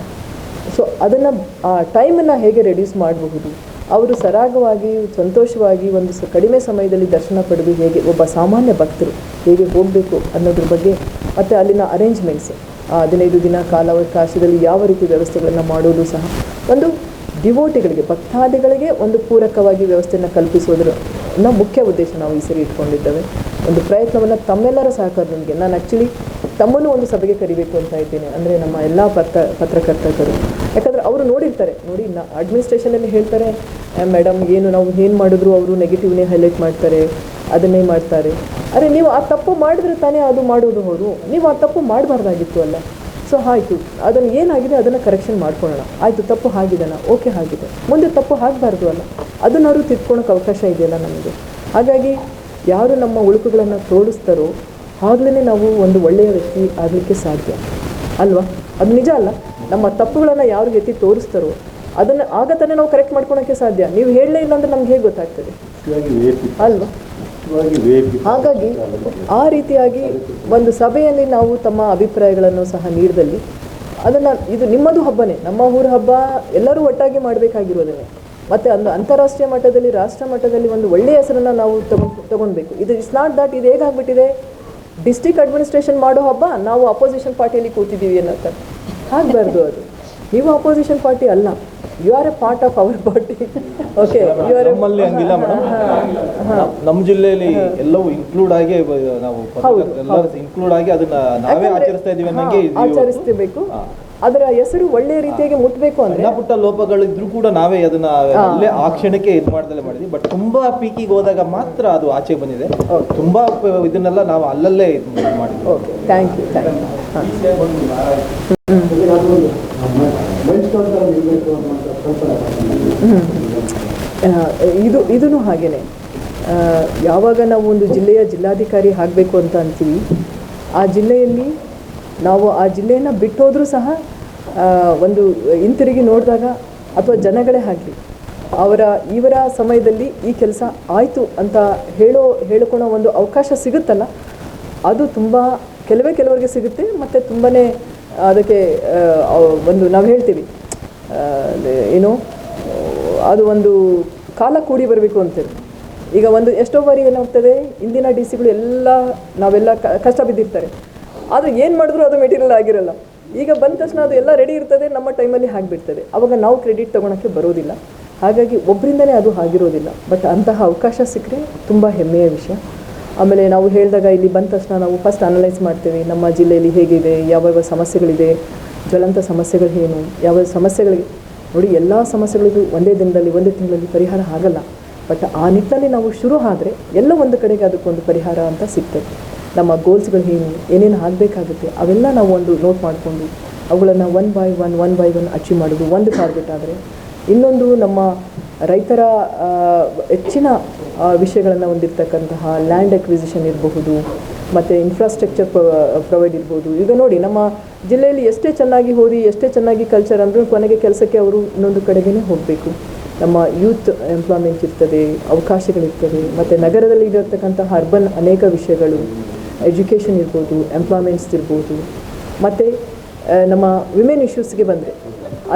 ಸೊ ಅದನ್ನು, ಆ ಟೈಮನ್ನು ಹೇಗೆ ರೆಡ್ಯೂಸ್ ಮಾಡಬಹುದು? ಅವರು ಸರಾಗವಾಗಿ, ಸಂತೋಷವಾಗಿ ಒಂದು ಕಡಿಮೆ ಸಮಯದಲ್ಲಿ ದರ್ಶನ ಪಡೆದು ಹೇಗೆ ಒಬ್ಬ ಸಾಮಾನ್ಯ ಭಕ್ತರು ಹೇಗೆ ಹೋಗಬೇಕು ಅನ್ನೋದ್ರ ಬಗ್ಗೆ ಮತ್ತು ಅಲ್ಲಿನ ಅರೇಂಜ್ಮೆಂಟ್ಸ್ ಹದಿನೈದು ದಿನ ಕಾಲಾವಕಾಶದಲ್ಲಿ ಯಾವ ರೀತಿ ವ್ಯವಸ್ಥೆಗಳನ್ನು ಮಾಡೋದು ಸಹ ಒಂದು ಡಿವೋಟಿಗಳಿಗೆ ಭಕ್ತಾದಿಗಳಿಗೆ ಒಂದು ಪೂರಕವಾಗಿ ವ್ಯವಸ್ಥೆಯನ್ನು ಕಲ್ಪಿಸೋದ್ರ ಮುಖ್ಯ ಉದ್ದೇಶ ನಾವು ಈ ಸರಿ ಇಟ್ಕೊಂಡಿದ್ದೇವೆ. ಒಂದು ಪ್ರಯತ್ನವನ್ನು ತಮ್ಮೆಲ್ಲರ ಸಹಕಾರದೊಂದಿಗೆ, ನಾನು ಆ್ಯಕ್ಚುಲಿ ತಮ್ಮನ್ನು ಒಂದು ಸಭೆಗೆ ಕರಿಬೇಕು ಅಂತ ಇದ್ದೇನೆ. ಅಂದರೆ ನಮ್ಮ ಎಲ್ಲ ಪತ್ರ, ಪತ್ರಕರ್ತರು. ಯಾಕಂದರೆ ಅವರು ನೋಡಿರ್ತಾರೆ, ನೋಡಿ, ನ ಅಡ್ಮಿನಿಸ್ಟ್ರೇಷನಲ್ಲಿ ಹೇಳ್ತಾರೆ ಮೇಡಮ್ ಏನು, ನಾವು ಏನು ಮಾಡಿದ್ರು ಅವರು ನೆಗೆಟಿವ್ನೇ ಹೈಲೈಟ್ ಮಾಡ್ತಾರೆ, ಅದನ್ನೇ ಮಾಡ್ತಾರೆ. ಅರೆ, ನೀವು ಆ ತಪ್ಪು ಮಾಡಿದ್ರೆ ತಾನೇ ಅದು ಮಾಡೋದು ಅವರು ನೀವು ಆ ತಪ್ಪು ಮಾಡಬಾರ್ದಾಗಿತ್ತು ಅಲ್ಲ. ಸೊ ಆಯಿತು. ಅದನ್ನು ಏನಾಗಿದೆ, ಅದನ್ನು ಕರೆಕ್ಷನ್ ಮಾಡ್ಕೊಳ್ಳೋಣ. ಆಯಿತು, ತಪ್ಪು ಆಗಿದೆಲ್ಲ ಓಕೆ ಆಗಿದೆ. ಮುಂದೆ ತಪ್ಪು ಆಗಬಾರ್ದು ಅಲ್ಲ. ಅದನ್ನಾದ್ರು ತಿದ್ಕೊಳಕ್ಕೆ ಅವಕಾಶ ಇದೆಯಲ್ಲ ನಮಗೆ. ಹಾಗಾಗಿ, ಯಾರು ನಮ್ಮ ಉಳುಕುಗಳನ್ನು ತೋರಿಸ್ತಾರೋ ಆಗಲೇ ನಾವು ಒಂದು ಒಳ್ಳೆಯ ವ್ಯಕ್ತಿ ಆಗಲಿಕ್ಕೆ ಸಾಧ್ಯ. ಅಲ್ವಾ? ಅದು ನಿಜ ಅಲ್ಲ. ನಮ್ಮ ತಪ್ಪುಗಳನ್ನು ಯಾರು ಎತ್ತಿ ತೋರಿಸ್ತಾರೋ ಅದನ್ನು ಆಗ ತಾನೇ ನಾವು ಕರೆಕ್ಟ್ ಮಾಡ್ಕೊಳಕ್ಕೆ ಸಾಧ್ಯ. ನೀವು ಹೇಳಲೇ ಇಲ್ಲ ಅಂದರೆ ನಮ್ಗೆ ಹೇಗೆ ಗೊತ್ತಾಗ್ತದೆ? ಅಲ್ವಾ? ಹಾಗಾಗಿ ಆ ರೀತಿಯಾಗಿ ಒಂದು ಸಭೆಯಲ್ಲಿ ನಾವು ತಮ್ಮ ಅಭಿಪ್ರಾಯಗಳನ್ನು ಸಹ ನೀಡಿದಲ್ಲಿ ಅದನ್ನು ಇದು ನಿಮ್ಮದು ಹಬ್ಬನೇ. ನಮ್ಮ ಊರ ಹಬ್ಬ ಎಲ್ಲರೂ ಒಟ್ಟಾಗಿ ಮಾಡಬೇಕಾಗಿರೋದೇ ಮತ್ತು ಒಂದು ಅಂತಾರಾಷ್ಟ್ರೀಯ ಮಟ್ಟದಲ್ಲಿ ರಾಷ್ಟ್ರ ಮಟ್ಟದಲ್ಲಿ ಒಂದು ಒಳ್ಳೆಯ ಹೆಸರನ್ನು ನಾವು ತಗೊಂಡು ತಗೊಳ್ಬೇಕು ಇದು ಇಟ್ಸ್ ನಾಟ್ ದಟ್ ಇದು ಹೇಗಾಗ್ಬಿಟ್ಟಿದೆ ಡಿಸ್ಟಿಕ್ ಅಡ್ಮಿನಿಸ್ಟ್ರೇಷನ್ ಮಾಡೋ ಹಬ್ಬ ನಾವು ಅಪೋಸಿಷನ್ ಪಾರ್ಟಿಯಲ್ಲಿ ಕೂತಿದ್ದೀವಿ ಅನ್ನೋದು ಆಗಬಾರ್ದು ಅದು. ನೀವು ಅಪೋಸಿಷನ್ ಪಾರ್ಟಿ ಅಲ್ಲ. You are a part of our body okay you are ನಮ್ಮಲ್ಲಿ ಹಂಗಿಲ್ಲ ಮೇಡಮ್ ನಮ್ಮ ಜಿಲ್ಲೆಯಲ್ಲಿ ಎಲ್ಲವೂ ಇನ್ಕ್ಲೂಡ್ ಆಗಿ ನಾವು ಎಲ್ಲರೂ ಇನ್ಕ್ಲೂಡ್ ಆಗಿ ಅದನ್ನ ನಾವೇ ಆಚರಿಸ್ತಾ ಇದೀವಿ ಅನ್ನಂಗೆ ಇದು- ಆಚರಿಸ್ತಿರ್ಬೇಕು. ಅದರ ಹೆಸರು ಒಳ್ಳೆ ರೀತಿಯಾಗಿ ಮುಟ್ಬೇಕು ಅಂದ್ರೆ ಪುಟ್ಟ ಲೋಪಗಳಿದ್ರು ಕೂಡ ನಾವೇ ಅದನ್ನ ಅಲ್ಲೇ ಆ ಕ್ಷಣಕ್ಕೆ ಇದು ಮಾಡ್ದಲೇ ಮಾಡಿದ್ವಿ. ಬಟ್ ತುಂಬಾ ಪೀಕಿಗೆ ಹೋದಾಗ ಮಾತ್ರ ಅದು ಆಚೆ ಬಂದಿದೆ. ತುಂಬಾ ಇದನ್ನೆಲ್ಲ ನಾವು ಅಲ್ಲಲ್ಲೇ ಇದು ಮಾಡಿದ್ವಿ. Okay thank you thank you ಹಾಂ ಮೈಲ್ ಸ್ಟೋನ್ ಥರ ನಿಲ್ಲಬೇಕು ಅನ್ನುವಂಥ ಕಲ್ಪನೆ ಆ, ಇದು ಇದೂ ಹಾಗೇನೆ. ಯಾವಾಗ ನಾವು ಒಂದು ಜಿಲ್ಲೆಯ ಜಿಲ್ಲಾಧಿಕಾರಿ ಆಗಬೇಕು ಅಂತ ಅಂತೀವಿ, ಆ ಜಿಲ್ಲೆಯಲ್ಲಿ ನಾವು ಆ ಜಿಲ್ಲೆಯನ್ನು ಬಿಟ್ಟೋದ್ರೂ ಸಹ ಒಂದು ಹಿಂತಿರುಗಿ ನೋಡಿದಾಗ ಅಥವಾ ಜನಗಳೇ ಆಗಲಿ ಅವರ, ಇವರ ಸಮಯದಲ್ಲಿ ಈ ಕೆಲಸ ಆಯಿತು ಅಂತ ಹೇಳೋ, ಹೇಳ್ಕೊಳೋ ಒಂದು ಅವಕಾಶ ಸಿಗುತ್ತಲ್ಲ, ಅದು ತುಂಬ ಕೆಲವೇ ಕೆಲವರಿಗೆ ಸಿಗುತ್ತೆ, ಮತ್ತು ತುಂಬಾ ಅದಕ್ಕೆ ಒಂದು ನಾವು ಹೇಳ್ತೀವಿ. ಏನು ಅದು ಒಂದು ಕಾಲ ಕೂಡಿ ಬರಬೇಕು ಅಂತೇಳಿ ಈಗ ಒಂದು ಎಷ್ಟೋ ಬಾರಿ ಏನಾಗ್ತದೆ, ಇಂದಿನ ಡಿ ಸಿಗಳು ಎಲ್ಲ ನಾವೆಲ್ಲ ಕಷ್ಟ ಬಿದ್ದಿರ್ತಾರೆ. ಆದರೆ ಏನು ಮಾಡಿದ್ರು ಅದು ಮೆಟೀರಿಯಲ್ ಆಗಿರಲ್ಲ. ಈಗ ಬಂದ ತಕ್ಷಣ ಅದು ಎಲ್ಲ ರೆಡಿ ಇರ್ತದೆ, ನಮ್ಮ ಟೈಮಲ್ಲಿ ಆಗಿಬಿಡ್ತದೆ ಅವಾಗ ನಾವು ಕ್ರೆಡಿಟ್ ತೊಗೊಳಕ್ಕೆ ಬರೋದಿಲ್ಲ. ಹಾಗಾಗಿ ಒಬ್ಬರಿಂದನೇ ಅದು ಆಗಿರೋದಿಲ್ಲ. ಬಟ್ ಅಂತಹ ಅವಕಾಶ ಸಿಕ್ಕರೆ ತುಂಬ ಹೆಮ್ಮೆಯ ವಿಷಯ. ಆಮೇಲೆ ನಾವು ಹೇಳಿದಾಗ ಇಲ್ಲಿ ಬಂದ ತಕ್ಷಣ ನಾವು ಫಸ್ಟ್ ಅನಲೈಸ್ ಮಾಡ್ತೇವೆ, ನಮ್ಮ ಜಿಲ್ಲೆಯಲ್ಲಿ ಹೇಗಿದೆ, ಯಾವ್ಯಾವ ಸಮಸ್ಯೆಗಳಿದೆ. ಜ್ವಲಂತ ಸಮಸ್ಯೆಗಳು ಏನು? ಯಾವ ಸಮಸ್ಯೆಗಳಿಗೆ? ನೋಡಿ, ಎಲ್ಲ ಸಮಸ್ಯೆಗಳಿಗೂ ಒಂದೇ ದಿನದಲ್ಲಿ, ಒಂದೇ ತಿಂಗಳಲ್ಲಿ ಪರಿಹಾರ ಆಗಲ್ಲ. ಬಟ್ ಆ ನಿಟ್ಟಿನಲ್ಲಿ ನಾವು ಶುರು ಆದರೆ ಎಲ್ಲ ಒಂದು ಕಡೆಗೆ ಅದಕ್ಕೊಂದು ಪರಿಹಾರ ಅಂತ ಸಿಗ್ತದೆ. ನಮ್ಮ ಗೋಲ್ಸ್ಗಳು ಏನು? ಏನೇನು ಆಗಬೇಕಾಗುತ್ತೆ? ಅವೆಲ್ಲ ನಾವು ಒಂದು ನೋಟ್ ಮಾಡಿಕೊಂಡು ಅವುಗಳನ್ನು one by one one by one achieve ಮಾಡೋದು ಒಂದು ಟಾರ್ಗೆಟ್ ಆದರೆ ಇನ್ನೊಂದು ನಮ್ಮ ರೈತರ ಹೆಚ್ಚಿನ ವಿಷಯಗಳನ್ನು ಹೊಂದಿರತಕ್ಕಂತಹ ಲ್ಯಾಂಡ್ ಅಕ್ವಿಸಿಷನ್ ಇರಬಹುದು ಮತ್ತು ಇನ್ಫ್ರಾಸ್ಟ್ರಕ್ಚರ್ ಪ್ರೊವೈಡ್ ಇರ್ಬೋದು. ಈಗ ನೋಡಿ, ನಮ್ಮ ಜಿಲ್ಲೆಯಲ್ಲಿ ಎಷ್ಟೇ ಚೆನ್ನಾಗಿ ಓದಿ ಎಷ್ಟೇ ಚೆನ್ನಾಗಿ ಕಲ್ಚರ್ ಅಂದರೂ ಕೊನೆಗೆ ಕೆಲಸಕ್ಕೆ ಅವರು ಇನ್ನೊಂದು ಕಡೆಗೇ ಹೋಗಬೇಕು. ನಮ್ಮ ಯೂತ್ ಎಂಪ್ಲಾಯ್ಮೆಂಟ್ ಇರ್ತದೆ, ಅವಕಾಶಗಳಿರ್ತದೆ, ಮತ್ತು ನಗರದಲ್ಲಿ ಇರತಕ್ಕಂತಹ ಅರ್ಬನ್ ಅನೇಕ ವಿಷಯಗಳು ಎಜುಕೇಷನ್ ಇರ್ಬೋದು ಎಂಪ್ಲಾಯ್ಮೆಂಟ್ಸ್ ಇರ್ಬೋದು. ಮತ್ತು ನಮ್ಮ ವಿಮೆನ್ ಇಶ್ಯೂಸ್ಗೆ ಬಂದರೆ,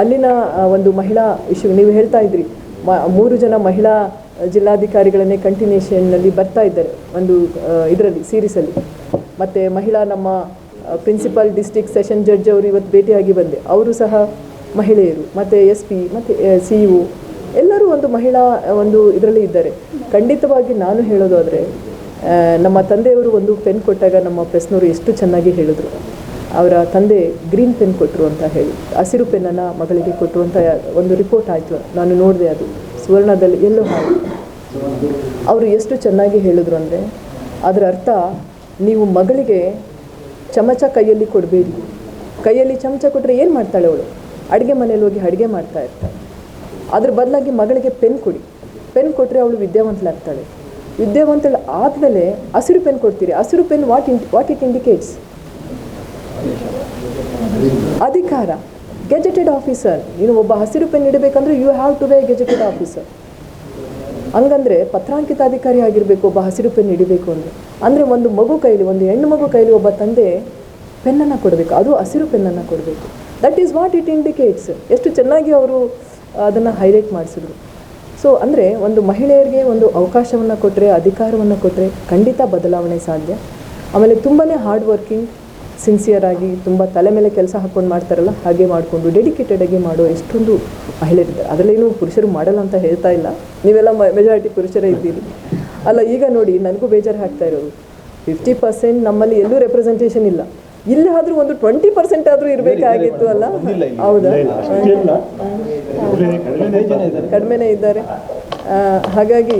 ಅಲ್ಲಿನ ಒಂದು ಮಹಿಳಾ ಇಶ್ಯೂ ನೀವು ಹೇಳ್ತಾ ಇದ್ರಿ, ಮ, ಮೂರು ಜನ ಮಹಿಳಾ ಜಿಲ್ಲಾಧಿಕಾರಿಗಳನ್ನೇ ಕಂಟಿನ್ಯೂಷನ್ನಲ್ಲಿ ಬರ್ತಾ ಇದ್ದಾರೆ, ಒಂದು ಇದರಲ್ಲಿ ಸೀರೀಸಲ್ಲಿ ಮತ್ತು ಮಹಿಳಾ ನಮ್ಮ ಪ್ರಿನ್ಸಿಪಲ್ ಡಿಸ್ಟಿಕ್ ಸೆಷನ್ ಜಡ್ಜ್ ಅವರು ಇವತ್ತು ಭೇಟಿಯಾಗಿ ಬಂದೆ. ಅವರು ಸಹ ಮಹಿಳೆಯರು, ಮತ್ತು ಎಸ್ ಪಿ ಮತ್ತು ಸಿ ಇ ಎಲ್ಲರೂ ಒಂದು ಮಹಿಳಾ, ಒಂದು ಇದರಲ್ಲಿ ಇದ್ದಾರೆ. ಖಂಡಿತವಾಗಿ ನಾನು ಹೇಳೋದಾದರೆ ನಮ್ಮ ತಂದೆಯವರು ಒಂದು ಪೆನ್ ಕೊಟ್ಟಾಗ ನಮ್ಮ ಪ್ರೆಸ್ನವರು ಎಷ್ಟು ಚೆನ್ನಾಗಿ ಹೇಳಿದ್ರು. ಅವರ ತಂದೆ ಗ್ರೀನ್ ಪೆನ್ ಕೊಟ್ಟರು ಅಂತ ಹೇಳಿ, ಹಸಿರು ಪೆನ್ನನ್ನು ಮಗಳಿಗೆ ಕೊಟ್ಟರು ಅಂತ ಒಂದು ರಿಪೋರ್ಟ್ ಆಯಿತು. ನಾನು ನೋಡಿದೆ ಅದು. ಸುವರ್ಣದಲ್ಲಿ ಎಲ್ಲೋ ಹಾಗೆ. ಅವರು ಎಷ್ಟು ಚೆನ್ನಾಗಿ ಹೇಳಿದ್ರು ಅಂದರೆ, ಅದರ ಅರ್ಥ ನೀವು ಮಗಳಿಗೆ ಚಮಚ ಕೈಯಲ್ಲಿ ಕೊಡಬೇಡಿ. ಕೈಯಲ್ಲಿ ಚಮಚ ಕೊಟ್ಟರೆ ಏನು ಮಾಡ್ತಾಳೆ ಅವಳು? ಅಡುಗೆ ಮನೇಲಿ ಹೋಗಿ ಅಡುಗೆ ಮಾಡ್ತಾ ಇರ್ತಾಳೆ. ಅದ್ರ ಬದಲಾಗಿ ಮಗಳಿಗೆ ಪೆನ್ ಕೊಡಿ. ಪೆನ್ ಕೊಟ್ಟರೆ ಅವಳು ವಿದ್ಯಾವಂತಳಾಗ್ತಾಳೆ. ವಿದ್ಯಾವಂತಳು ಆದಮೇಲೆ ಹಸಿರು ಪೆನ್ ಕೊಡ್ತೀರಿ. ಹಸಿರು pen what in what it indicates ಅಧಿಕಾರ. ಗೆಜೆಟೆಡ್ ಆಫೀಸರ್ ನೀನು ಒಬ್ಬ ಹಸಿರು pen ಇಡಬೇಕಂದ್ರೆ you have to be gazetted officer ಹಂಗಂದ್ರೆ ಪತ್ರಾಂಕಿತ ಅಧಿಕಾರಿ ಆಗಿರಬೇಕು, ಒಬ್ಬ ಹಸಿರು ಪೆನ್ ಹಿಡಿಬೇಕು ಅಂದರೆ. ಅಂದರೆ ಒಂದು ಮಗು ಕೈಲಿ, ಒಂದು ಹೆಣ್ಣು ಮಗು ಕೈಲಿ ಒಬ್ಬ ತಂದೆ ಪೆನ್ನನ್ನು ಕೊಡಬೇಕು. ಅದು ಹಸಿರು ಪೆನ್ನನ್ನು ಕೊಡಬೇಕು. That is what it indicates ಎಷ್ಟು ಚೆನ್ನಾಗಿ ಅವರು ಅದನ್ನು ಹೈಲೈಟ್ ಮಾಡಿಸಿದ್ರು. ಸೊ ಅಂದರೆ ಒಂದು ಮಹಿಳೆಯರಿಗೆ ಒಂದು ಅವಕಾಶವನ್ನು ಕೊಟ್ಟರೆ ಅಧಿಕಾರವನ್ನು ಕೊಟ್ಟರೆ ಖಂಡಿತ ಬದಲಾವಣೆ ಸಾಧ್ಯ. ಆಮೇಲೆ ತುಂಬಾ ಹಾರ್ಡ್ ವರ್ಕಿಂಗ್ ಸಿನ್ಸಿಯರ್ ಆಗಿ ತುಂಬ ತಲೆ ಮೇಲೆ ಕೆಲಸ ಹಾಕ್ಕೊಂಡು ಮಾಡ್ತಾರಲ್ಲ, ಹಾಗೆ ಮಾಡಿಕೊಂಡು ಡೆಡಿಕೇಟೆಡ್ ಆಗಿ ಮಾಡೋ ಎಷ್ಟೊಂದು ಮಹಿಳೆಯರಿದ್ದಾರೆ. ಅದರಲ್ಲೇನು ಪುರುಷರು ಮಾಡಲ್ಲ ಅಂತ ಹೇಳ್ತಾ ಇಲ್ಲ. ನೀವೆಲ್ಲ ಮೆಜಾರಿಟಿ ಪುರುಷರೇ ಇದ್ದೀರಿ. ಅಲ್ಲ, ಈಗ ನೋಡಿ, ನನಗೂ ಬೇಜಾರು ಹಾಕ್ತಾ ಇರೋದು. ಫಿಫ್ಟಿ ಪರ್ಸೆಂಟ್ ನಮ್ಮಲ್ಲಿ ಎಲ್ಲೂ ರೆಪ್ರೆಸೆಂಟೇಷನ್ ಇಲ್ಲ. ಇಲ್ಲಿ ಆದರೂ ಒಂದು ಟ್ವೆಂಟಿ ಪರ್ಸೆಂಟ್ ಆದರೂ ಇರಬೇಕಾಗಿತ್ತು ಅಲ್ಲ? ಹೌದಾ? ಕಡಿಮೆನೇ ಇದ್ದಾರೆ. ಹಾಗಾಗಿ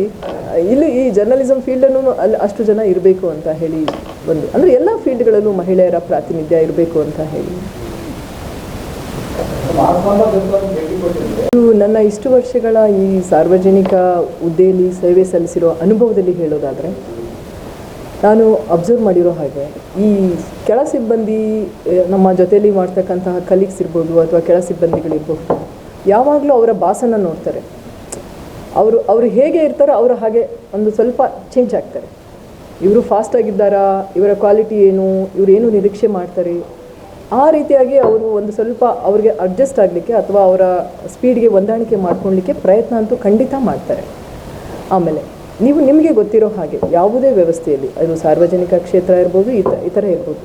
ಇಲ್ಲಿ ಈ ಜರ್ನಲಿಸಮ್ ಫೀಲ್ಡನ್ನು ಅಲ್ಲಿ ಅಷ್ಟು ಜನ ಇರಬೇಕು ಅಂತ ಹೇಳಿ ಒಂದು ಅಂದರೆ ಎಲ್ಲ ಫೀಲ್ಡ್ಗಳಲ್ಲೂ ಮಹಿಳೆಯರ ಪ್ರಾತಿನಿಧ್ಯ ಇರಬೇಕು ಅಂತ ಹೇಳಿ. ಇದು ನನ್ನ ಇಷ್ಟು ವರ್ಷಗಳ ಈ ಸಾರ್ವಜನಿಕ ಹುದ್ದೆಯಲ್ಲಿ ಸೇವೆ ಸಲ್ಲಿಸಿರೋ ಅನುಭವದಲ್ಲಿ ಹೇಳೋದಾದರೆ, ನಾನು ಅಬ್ಸರ್ವ್ ಮಾಡಿರೋ ಹಾಗೆ ಈ ಕೆಳ ಸಿಬ್ಬಂದಿ ನಮ್ಮ ಜೊತೆಯಲ್ಲಿ ಮಾಡ್ತಕ್ಕಂತಹ ಕಲೀಗ್ಸ್ ಇರ್ಬೋದು ಅಥವಾ ಕೆಳ ಸಿಬ್ಬಂದಿಗಳಿರ್ಬೋದು, ಯಾವಾಗಲೂ ಅವರ ಬಾಸನ್ನ ನೋಡ್ತಾರೆ. ಅವರು ಅವರು ಹೇಗೆ ಇರ್ತಾರೋ ಅವರು ಹಾಗೆ ಒಂದು ಸ್ವಲ್ಪ ಚೇಂಜ್ ಆಗ್ತಾರೆ. ಇವರು ಫಾಸ್ಟ್ ಆಗಿದ್ದಾರಾ? ಇವರ ಕ್ವಾಲಿಟಿ ಏನು? ಇವರು ಏನು ನಿರೀಕ್ಷೆ ಮಾಡ್ತಾರೆ? ಆ ರೀತಿಯಾಗಿ ಅವರು ಒಂದು ಸ್ವಲ್ಪ ಅವ್ರಿಗೆ ಅಡ್ಜಸ್ಟ್ ಆಗಲಿಕ್ಕೆ ಅಥವಾ ಅವರ ಸ್ಪೀಡ್ಗೆ ಹೊಂದಾಣಿಕೆ ಮಾಡ್ಕೊಳ್ಲಿಕ್ಕೆ ಪ್ರಯತ್ನ ಅಂತೂ ಖಂಡಿತ ಮಾಡ್ತಾರೆ. ಆಮೇಲೆ ನೀವು ನಿಮಗೆ ಗೊತ್ತಿರೋ ಹಾಗೆ ಯಾವುದೇ ವ್ಯವಸ್ಥೆಯಲ್ಲಿ, ಅದು ಸಾರ್ವಜನಿಕ ಕ್ಷೇತ್ರ ಇರ್ಬೋದು ಈ ಇತರ ಇರ್ಬೋದು,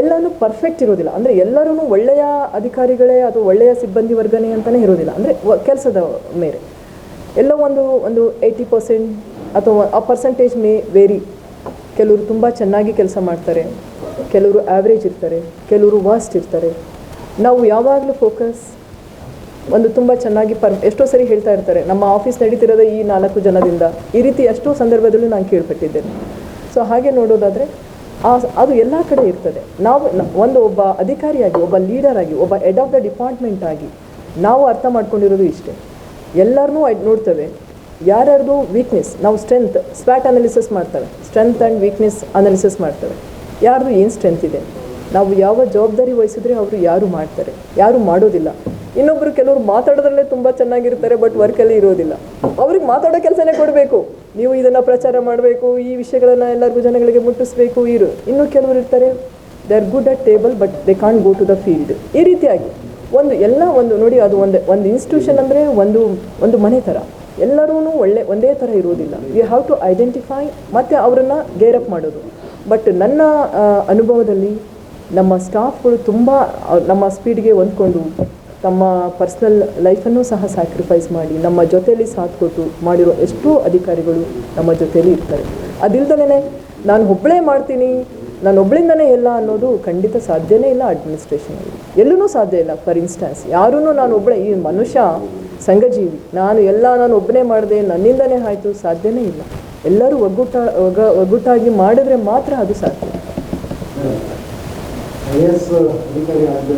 ಎಲ್ಲನೂ ಪರ್ಫೆಕ್ಟ್ ಇರೋದಿಲ್ಲ. ಅಂದರೆ ಎಲ್ಲರೂ ಒಳ್ಳೆಯ ಅಧಿಕಾರಿಗಳೇ ಅಥವಾ ಒಳ್ಳೆಯ ಸಿಬ್ಬಂದಿ ವರ್ಗನೇ ಅಂತಲೇ ಇರೋದಿಲ್ಲ. ಅಂದರೆ ಕೆಲಸದ ಮೇಲೆ. ಎಲ್ಲೋ ಒಂದು ಒಂದು ಏಯ್ಟಿ ಪರ್ಸೆಂಟ್ ಅಥವಾ ಆ ಪರ್ಸೆಂಟೇಜ್ ಮೇ ವೇರಿ ಕೆಲವರು ತುಂಬ ಚೆನ್ನಾಗಿ ಕೆಲಸ ಮಾಡ್ತಾರೆ. ಕೆಲವರು ಆ್ಯಾವ್ರೇಜ್ ಇರ್ತಾರೆ. ಕೆಲವರು ವಾಸ್ಟ್ ಇರ್ತಾರೆ. ನಾವು ಯಾವಾಗಲೂ ಫೋಕಸ್ ಒಂದು ತುಂಬ ಚೆನ್ನಾಗಿ ಪರ್, ಎಷ್ಟೋ ಸರಿ ಹೇಳ್ತಾ ಇರ್ತಾರೆ, ನಮ್ಮ ಆಫೀಸ್ ನಡೀತಿರೋದೇ ಈ ನಾಲ್ಕು ಜನದಿಂದ. ಈ ರೀತಿ ಎಷ್ಟೋ ಸಂದರ್ಭದಲ್ಲೂ ನಾನು ಕೇಳ್ಪಟ್ಟಿದ್ದೇನೆ. ಸೊ ಹಾಗೆ ನೋಡೋದಾದರೆ, ಆ, ಅದು ಎಲ್ಲ ಕಡೆ ಇರ್ತದೆ. ನಾವು ಒಂದು ಒಬ್ಬ ಅಧಿಕಾರಿಯಾಗಿ, ಒಬ್ಬ ಲೀಡರ್ ಆಗಿ, ಒಬ್ಬ ಹೆಡ್ ಆಫ್ ದ ಡಿಪಾರ್ಟ್ಮೆಂಟ್ ಆಗಿ, ನಾವು ಅರ್ಥ ಮಾಡ್ಕೊಂಡಿರೋದು ಇಷ್ಟೇ. ಎಲ್ಲರನ್ನೂ ನೋಡ್ತೇವೆ. ಯಾರ್ಯಾರ್ದು ವೀಕ್ನೆಸ್ ನಾವು ಸ್ಟ್ರೆಂತ್ ಸ್ವ್ಯಾಟ್ ಅನಾಲಿಸಿಸ್ ಮಾಡ್ತೇವೆ. ಸ್ಟ್ರೆಂತ್ ಆ್ಯಂಡ್ ವೀಕ್ನೆಸ್ ಅನಾಲಿಸಿಸ್ ಮಾಡ್ತೇವೆ. ಯಾರ್ದು ಏನು ಸ್ಟ್ರೆಂತ್ ಇದೆ? ನಾವು ಯಾವ ಜವಾಬ್ದಾರಿ ವಹಿಸಿದ್ರೆ ಅವರು ಯಾರು ಮಾಡ್ತಾರೆ? ಯಾರು ಮಾಡೋದಿಲ್ಲ. ಇನ್ನೊಬ್ಬರು ಕೆಲವರು ಮಾತಾಡೋದ್ರಲ್ಲೇ ತುಂಬ ಚೆನ್ನಾಗಿರ್ತಾರೆ ಬಟ್ ವರ್ಕಲ್ಲಿ ಇರೋದಿಲ್ಲ. ಅವ್ರಿಗೆ ಮಾತಾಡೋ ಕೆಲಸನೇ ಕೊಡಬೇಕು. ನೀವು ಇದನ್ನು ಪ್ರಚಾರ ಮಾಡಬೇಕು, ಈ ವಿಷಯಗಳನ್ನು ಎಲ್ಲರಿಗೂ ಜನಗಳಿಗೆ ಮುಟ್ಟಿಸ್ಬೇಕು, ಇರು. ಇನ್ನೂ ಕೆಲವರು ಇರ್ತಾರೆ they are good at table but they can't go to the field ಈ ರೀತಿಯಾಗಿ, ಒಂದು ಎಲ್ಲ ಒಂದು, ನೋಡಿ, ಅದು ಒಂದು ಒಂದು ಇನ್ಸ್ಟಿಟ್ಯೂಷನ್ ಅಂದರೆ ಒಂದು ಒಂದು ಮನೆ ಥರ ಎಲ್ಲರೂ ಒಳ್ಳೆ, ಒಂದೇ ಥರ ಇರೋದಿಲ್ಲ ಯು ಹ್ಯಾವ್ ಟು ಐಡೆಂಟಿಫೈ ಮತ್ತು ಅವರನ್ನು ಗೇರಪ್ ಮಾಡೋದು. ಬಟ್ ನನ್ನ ಅನುಭವದಲ್ಲಿ ನಮ್ಮ ಸ್ಟಾಫ್ಗಳು ತುಂಬ ನಮ್ಮ ಸ್ಪೀಡ್ಗೆ ಹೊಂದ್ಕೊಂಡು ತಮ್ಮ ಪರ್ಸ್ನಲ್ ಲೈಫನ್ನು ಸಹ ಸ್ಯಾಕ್ರಿಫೈಸ್ ಮಾಡಿ, ನಮ್ಮ ಜೊತೆಯಲ್ಲಿ ಸಾಥ್ ಕೊಟ್ಟು ಮಾಡಿರೋ ಎಷ್ಟೋ ಅಧಿಕಾರಿಗಳು ನಮ್ಮ ಜೊತೆಯಲ್ಲಿ ಇರ್ತಾರೆ. ಅದಿಲ್ದಲೇ ನಾನು ಒಬ್ಬಳೇ ಮಾಡ್ತೀನಿ, ನಾನು ಒಬ್ಬಳಿಂದನೇ ಎಲ್ಲ ಅನ್ನೋದು ಖಂಡಿತ ಸಾಧ್ಯನೇ ಇಲ್ಲ ಅಡ್ಮಿನಿಸ್ಟ್ರೇಷನಲ್ಲಿ ಎಲ್ಲೂ ಸಾಧ್ಯ ಇಲ್ಲ ಫಾರ್ ಇನ್ಸ್ಟಾನ್ಸ್ ಯಾರೂ ನಾನು ಒಬ್ಬಳೇ ಈ ಮನುಷ್ಯ ಸಂಘಜೀವಿ. ನಾನು ಎಲ್ಲ ನಾನು ಒಬ್ಬನೇ ಮಾಡಿದೆ ನನ್ನಿಂದನೇ ಆಯಿತು, ಸಾಧ್ಯನೇ ಇಲ್ಲ. ಎಲ್ಲರೂ ಒಗ್ಗೂಟ ಒಗ್ಗ ಒಗ್ಗೂಟಾಗಿ ಮಾಡಿದ್ರೆ ಮಾತ್ರ ಅದು ಸಾಧ್ಯ. ಐ ಎಸ್ ಅಧಿಕಾರಿ ಅಂತ